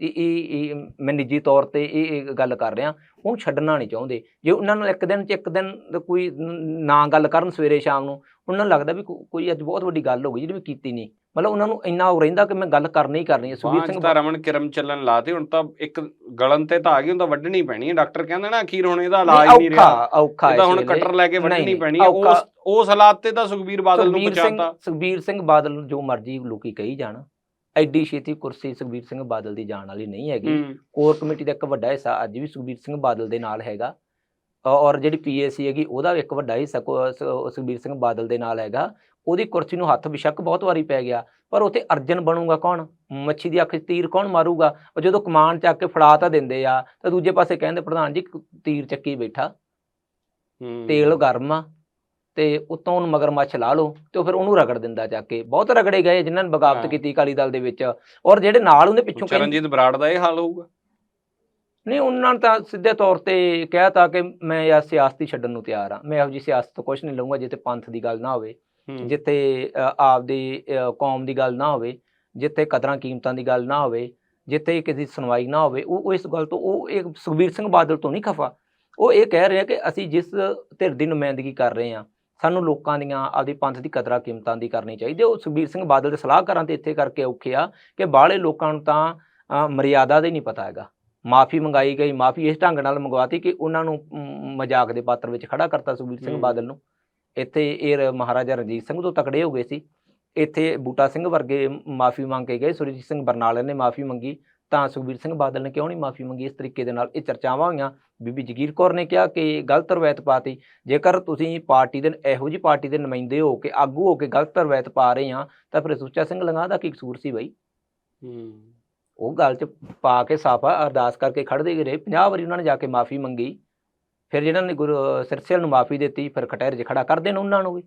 [SPEAKER 2] ਇਹ ਇਹ ਮੈਂ ਨਿੱਜੀ ਤੌਰ ਤੇ ਇਹ ਗੱਲ ਕਰ ਰਿਹਾ ਉਹਨੂੰ ਛੱਡਣਾ ਨਹੀਂ ਚਾਹੁੰਦੇ। ਜੇ ਉਹਨਾਂ ਨੂੰ ਇੱਕ ਦਿਨ ਚ ਇੱਕ ਦਿਨ ਕੋਈ ਨਾ ਗੱਲ ਕਰਨ ਸਵੇਰੇ ਸ਼ਾਮ ਨੂੰ ਉਹਨਾਂ ਨੂੰ ਲੱਗਦਾ ਵੀ ਕੋਈ ਅੱਜ ਬਹੁਤ ਵੱਡੀ ਗੱਲ ਹੋ ਗਈ ਜਿਹੜੀ ਮੈਂ ਕੀਤੀ ਨਹੀਂ। ਮਤਲਬ ਉਹਨਾਂ ਨੂੰ ਇੰਨਾ ਉਹ ਰਹਿੰਦਾ ਕਿ ਮੈਂ ਗੱਲ ਕਰਨੀ ਹੀ ਕਰਨੀ ਹੈ। ਸੁਖਬੀਰ ਸਿੰਘ
[SPEAKER 1] ਤਾਂ ਰਮਨ ਕਿਰਮ ਚੱਲਣ ਲਾਤੇ ਹੁਣ ਤਾਂ ਇੱਕ ਗਲਨ ਤੇ ਤਾਂ ਆ ਗਈ ਤਾਂ ਵੱਢਣੀ ਪੈਣੀ ਹੈ। ਡਾਕਟਰ ਕਹਿੰਦਾ ਨਾ ਅਖੀਰ ਹੁਣ ਇਹਦਾ ਇਲਾਜ ਨਹੀਂ ਰਿਹਾ।
[SPEAKER 2] ਔਖਾ ਔਖਾ
[SPEAKER 1] ਹੁਣ। ਕਟਰ ਲੈ ਕੇ ਵੱਢਣੀ ਪੈਣੀ ਹੈ। ਉਸ ਉਸ ਹਾਲਾਤ ਤੇ ਤਾਂ ਸੁਖਬੀਰ ਬਾਦਲ ਨੂੰ ਬਚਾਤਾ
[SPEAKER 2] ਸੁਖਬੀਰ ਸਿੰਘ ਬਾਦਲ ਨੂੰ ਜੋ ਮਰਜ਼ੀ ਲੋਕੀ ਕਹੀ ਜਾਣ। ਐਡੀ ਛੇਤੀ ਕੁਰਸੀ ਸੁਖਬੀਰ ਸਿੰਘ ਬਾਦਲ ਦੀ ਜਾਣ ਵਾਲੀ ਨਹੀਂ ਹੈਗੀ।
[SPEAKER 1] ਹੂੰ।
[SPEAKER 2] ਕੋਰ ਕਮੇਟੀ ਦਾ ਇੱਕ ਵੱਡਾ ਹਿੱਸਾ ਅੱਜ ਵੀ ਸੁਖਬੀਰ ਸਿੰਘ ਬਾਦਲ ਦੇ ਨਾਲ ਹੈਗਾ। ਔਰ ਜਿਹੜੀ ਪੀਏਸੀ ਹੈਗੀ ਉਹਦਾ ਇੱਕ ਵੱਡਾ ਹਿੱਸਾ ਸੁਖਬੀਰ ਸਿੰਘ ਬਾਦਲ ਦੇ ਨਾਲ ਹੈਗਾ। ਉਹਦੀ ਕੁਰਸੀ ਨੂੰ ਹੱਥ ਬਿਸ਼ੱਕ ਬਹੁਤ ਵਾਰੀ ਪੈ ਗਿਆ। ਪਰ ਉੱਥੇ ਅਰਜਨ ਬਣੂਗਾ ਕੌਣ? ਮੱਛੀ ਦੀ ਅੱਖ 'ਚ ਤੀਰ ਕੌਣ ਮਾਰੂਗਾ? ਉਹ ਜਦੋਂ ਕਮਾਨ ਚੱਕ ਕੇ ਫੜਾ ਤਾਂ ਦਿੰਦੇ ਆ ਤਾਂ ਦੂਜੇ ਪਾਸੇ ਕਹਿੰਦੇ ਪ੍ਰਧਾਨ ਜੀ ਤੀਰ ਚੱਕੀ ਬੈਠਾ। ਤੇਲ ਗਰਮ ਆ ਤੇ ਉਤੋਂ ਉਹਨੂੰ ਮਗਰਮੱਛ ਲਾ ਲਓ ਤੇ ਫਿਰ ਉਹਨੂੰ ਰਗੜ ਦਿੰਦਾ ਚੱਕ ਕੇ। ਬਹੁਤ ਰਗੜੇ ਗਏ ਜਿਨ੍ਹਾਂ ਨੇ ਬਗਾਵਤ। ਕੀਤੀ ਅਕਾਲੀ ਦਲ ਦੇ ਵਿੱਚ। ਔਰ ਜਿਹੜੇ ਨਾਲ ਉਹਦੇ ਪਿੱਛੋਂ
[SPEAKER 1] ਚਰਨਜੀਤ ਬਰਾੜ ਦਾ ਇਹ ਹਾਲ ਹੋਊਗਾ।
[SPEAKER 2] ਨਹੀਂ ਉਹਨਾਂ ਨੇ ਤਾਂ ਸਿੱਧੇ ਤੌਰ ਤੇ ਕਹਿਤਾ ਕਿ ਮੈਂ ਯਾ ਸਿਆਸਤ ਹੀ ਛੱਡਣ ਨੂੰ ਤਿਆਰ ਆ ਮੈਂ ਇਹੋ ਜੀ ਸਿਆਸਤ ਤੋਂ ਕੁਝ ਨਹੀਂ ਲਊਂਗਾ ਜਿੱਥੇ ਪੰਥ ਦੀ ਗੱਲ ਨਾ ਹੋਵੇ। ਜਿੱਥੇ ਆਪਦੀ ਕੌਮ ਦੀ ਗੱਲ ਨਾ ਹੋਵੇ ਜਿੱਥੇ ਕਦਰਾਂ ਕੀਮਤਾਂ ਦੀ ਗੱਲ ਨਾ ਹੋਵੇ ਜਿੱਥੇ ਕਿਸੇ ਦੀ ਸੁਣਵਾਈ ਨਾ ਹੋਵੇ ਉਹ ਇਸ ਗੱਲ ਤੋਂ ਉਹ ਇੱਕ ਸੁਖਬੀਰ ਸਿੰਘ ਬਾਦਲ ਤੋਂ ਨਹੀਂ ਖਫਾ ਉਹ ਇਹ ਕਹਿ ਰਿਹਾ ਕਿ ਅਸੀਂ ਜਿਸ ਧਿਰ ਦੀ ਨੁਮਾਇੰਦਗੀ ਕਰ ਰਹੇ ਹਾਂ ਸਾਨੂੰ ਲੋਕਾਂ ਦੀਆਂ ਆਪਦੀ ਪੰਥ ਦੀ ਕਦਰਾਂ ਕੀਮਤਾਂ ਦੀ ਕਰਨੀ ਚਾਹੀਦੀ। ਉਹ ਸੁਖਬੀਰ ਸਿੰਘ ਬਾਦਲ ਦੇ ਸਲਾਹਕਾਰਾਂ ਤੇ ਇੱਥੇ ਕਰਕੇ ਔਖੇ ਆ ਕਿ ਬਾਹਲੇ ਲੋਕਾਂ ਨੂੰ ਤਾਂ ਮਰਿਆਦਾ ਦਾ ਹੀ ਨਹੀਂ ਪਤਾ ਹੈਗਾ ਮਾਫੀ ਮੰਗਾਈ ਗਈ ਮਾਫੀ ਇਸ ਢੰਗ ਨਾਲ ਮੰਗਵਾਤੀ ਕਿ ਉਹਨਾਂ ਨੂੰ ਮਜ਼ਾਕ ਦੇ ਪਾਤਰ ਵਿੱਚ ਖੜਾ ਕਰਤਾ ਸੁਖਬੀਰ ਸਿੰਘ। ਬਾਦਲ ਨੂੰ। ਇੱਥੇ ਇਹ ਮਹਾਰਾਜਾ ਰਣਜੀਤ ਸਿੰਘ ਤੋਂ ਤਕੜੇ ਹੋ ਗਏ ਸੀ। ਇੱਥੇ ਬੂਟਾ ਸਿੰਘ ਵਰਗੇ ਮਾਫੀ ਮੰਗ ਕੇ ਗਏ ਸੁਰਜੀਤ ਸਿੰਘ ਬਰਨਾਲੇ ਨੇ ਮਾਫੀ ਮੰਗੀ। ਤਾਂ ਸੁਖਬੀਰ ਸਿੰਘ ਬਾਦਲ ਨੇ ਕਿਉਂ ਨਹੀਂ ਮਾਫੀ ਮੰਗੀ? ਇਸ ਤਰੀਕੇ ਦੇ ਨਾਲ ਇਹ ਚਰਚਾਵਾਂ ਹੋਈਆਂ। ਬੀਬੀ ਜਗੀਰ ਕੌਰ ਨੇ ਕਿਹਾ ਕਿ ਗਲਤ ਰਵਾਇਤ ਪਾਤੀ। ਜੇਕਰ ਤੁਸੀਂ ਪਾਰਟੀ ਦੇ ਇਹੋ ਜਿਹੀ ਪਾਰਟੀ ਦੇ ਨੁਮਾਇੰਦੇ ਹੋ ਕੇ ਆਗੂ ਹੋ ਕੇ ਗਲਤ ਰਵਾਇਤ ਪਾ ਰਹੇ ਆ ਤਾਂ ਫਿਰ ਸੁੱਚਾ ਸਿੰਘ ਲੰਗਾ ਦਾ ਕੀ ਕਸੂਰ ਸੀ ਬਈ?
[SPEAKER 1] ਹੂੰ।
[SPEAKER 2] ਉਹ ਗੱਲ 'ਚ ਪਾ ਕੇ ਸਾਫਾ ਅਰਦਾਸ ਕਰਕੇ ਖੜਦੇ ਰਹੇ 50 ਵਾਰੀ ਉਹਨਾਂ ਨੇ ਜਾ ਕੇ ਮਾਫੀ ਮੰਗੀ। ਫਿਰ ਜਿਹਨਾਂ ਨੇ ਗੁਰੂ ਸਿਰਸੇਲ ਨੂੰ ਮਾਫੀ ਦਿੱਤੀ, ਫਿਰ ਖਟਹਿਰ 'ਚ ਖੜਾ ਕਰ ਦੇਣ ਉਹਨਾਂ ਨੂੰ ਵੀ।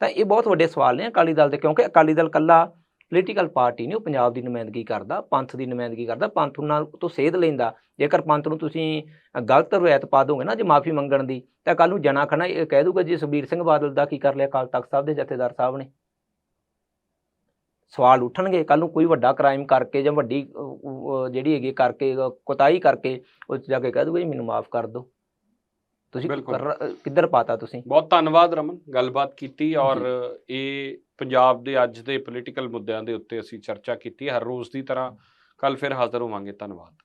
[SPEAKER 2] ਤਾਂ ਇਹ ਬਹੁਤ ਵੱਡੇ ਸਵਾਲ ਨੇ ਅਕਾਲੀ ਦਲ ਦੇ, ਕਿਉਂਕਿ ਅਕਾਲੀ ਦਲ ਕੱਲਾ ਪੋਲੀਟੀਕਲ ਪਾਰਟੀ ਨਹੀਂ, ਉਹ ਪੰਜਾਬ ਦੀ ਨੁਮਾਇੰਦਗੀ ਕਰਦਾ, ਪੰਥ ਦੀ ਨੁਮਾਇੰਦਗੀ ਕਰਦਾ, ਪੰਥ ਨਾਲ ਤੋਂ ਸੇਧ ਲੈਂਦਾ। ਜੇਕਰ ਪੰਥ ਨੂੰ ਤੁਸੀਂ ਗਲਤ ਰਵਾਇਤ ਪਾ ਦੋਗੇ ਨਾ, ਜੇ ਮਾਫੀ ਮੰਗਣ ਦੀ, ਤਾਂ ਕੱਲ ਨੂੰ ਜਨਾ ਖਣਾ ਇਹ ਕਹਿ ਦੂਗਾ ਜੀ, ਸੁਖਬੀਰ ਸਿੰਘ ਬਾਦਲ ਦਾ ਕੀ ਕਰ ਲਿਆ, ਅਕਾਲ ਤਖਤ ਸਾਹਿਬ ਦੇ ਜਥੇਦਾਰ ਸਾਹਿਬ ਨੇ। ਸਵਾਲ ਉੱਠਣਗੇ ਕੱਲ ਨੂੰ ਕੋਈ ਵੱਡਾ ਕ੍ਰਾਈਮ ਕਰਕੇ ਜਾਂ ਵੱਡੀ ਜਿਹੜੀ ਹੈਗੀ ਕਰਕੇ ਕੁਤਾਹੀ ਕਰਕੇ ਉਹ ਜਾ ਕੇ ਕਹਿ ਦੂਗਾ ਜੀ ਮੈਨੂੰ ਮਾਫ ਕਰ ਦਿਓ। ਤੁਸੀਂ ਕਿੱਧਰ ਪਾਤਾ ਤੁਸੀਂ?
[SPEAKER 1] ਬਹੁਤ ਧੰਨਵਾਦ ਰਮਨ ਗੱਲਬਾਤ ਕੀਤੀ ਔਰ ਇਹ ਪੰਜਾਬ ਦੇ ਅੱਜ ਦੇ ਪੋਲੀਟੀਕਲ ਮੁੱਦਿਆਂ ਦੇ ਉੱਤੇ ਅਸੀਂ ਚਰਚਾ ਕੀਤੀ ਹਰ ਰੋਜ਼ ਦੀ ਤਰ੍ਹਾਂ ਕੱਲ ਫਿਰ ਹਾਜ਼ਰ ਹੋਵਾਂਗੇ ਧੰਨਵਾਦ।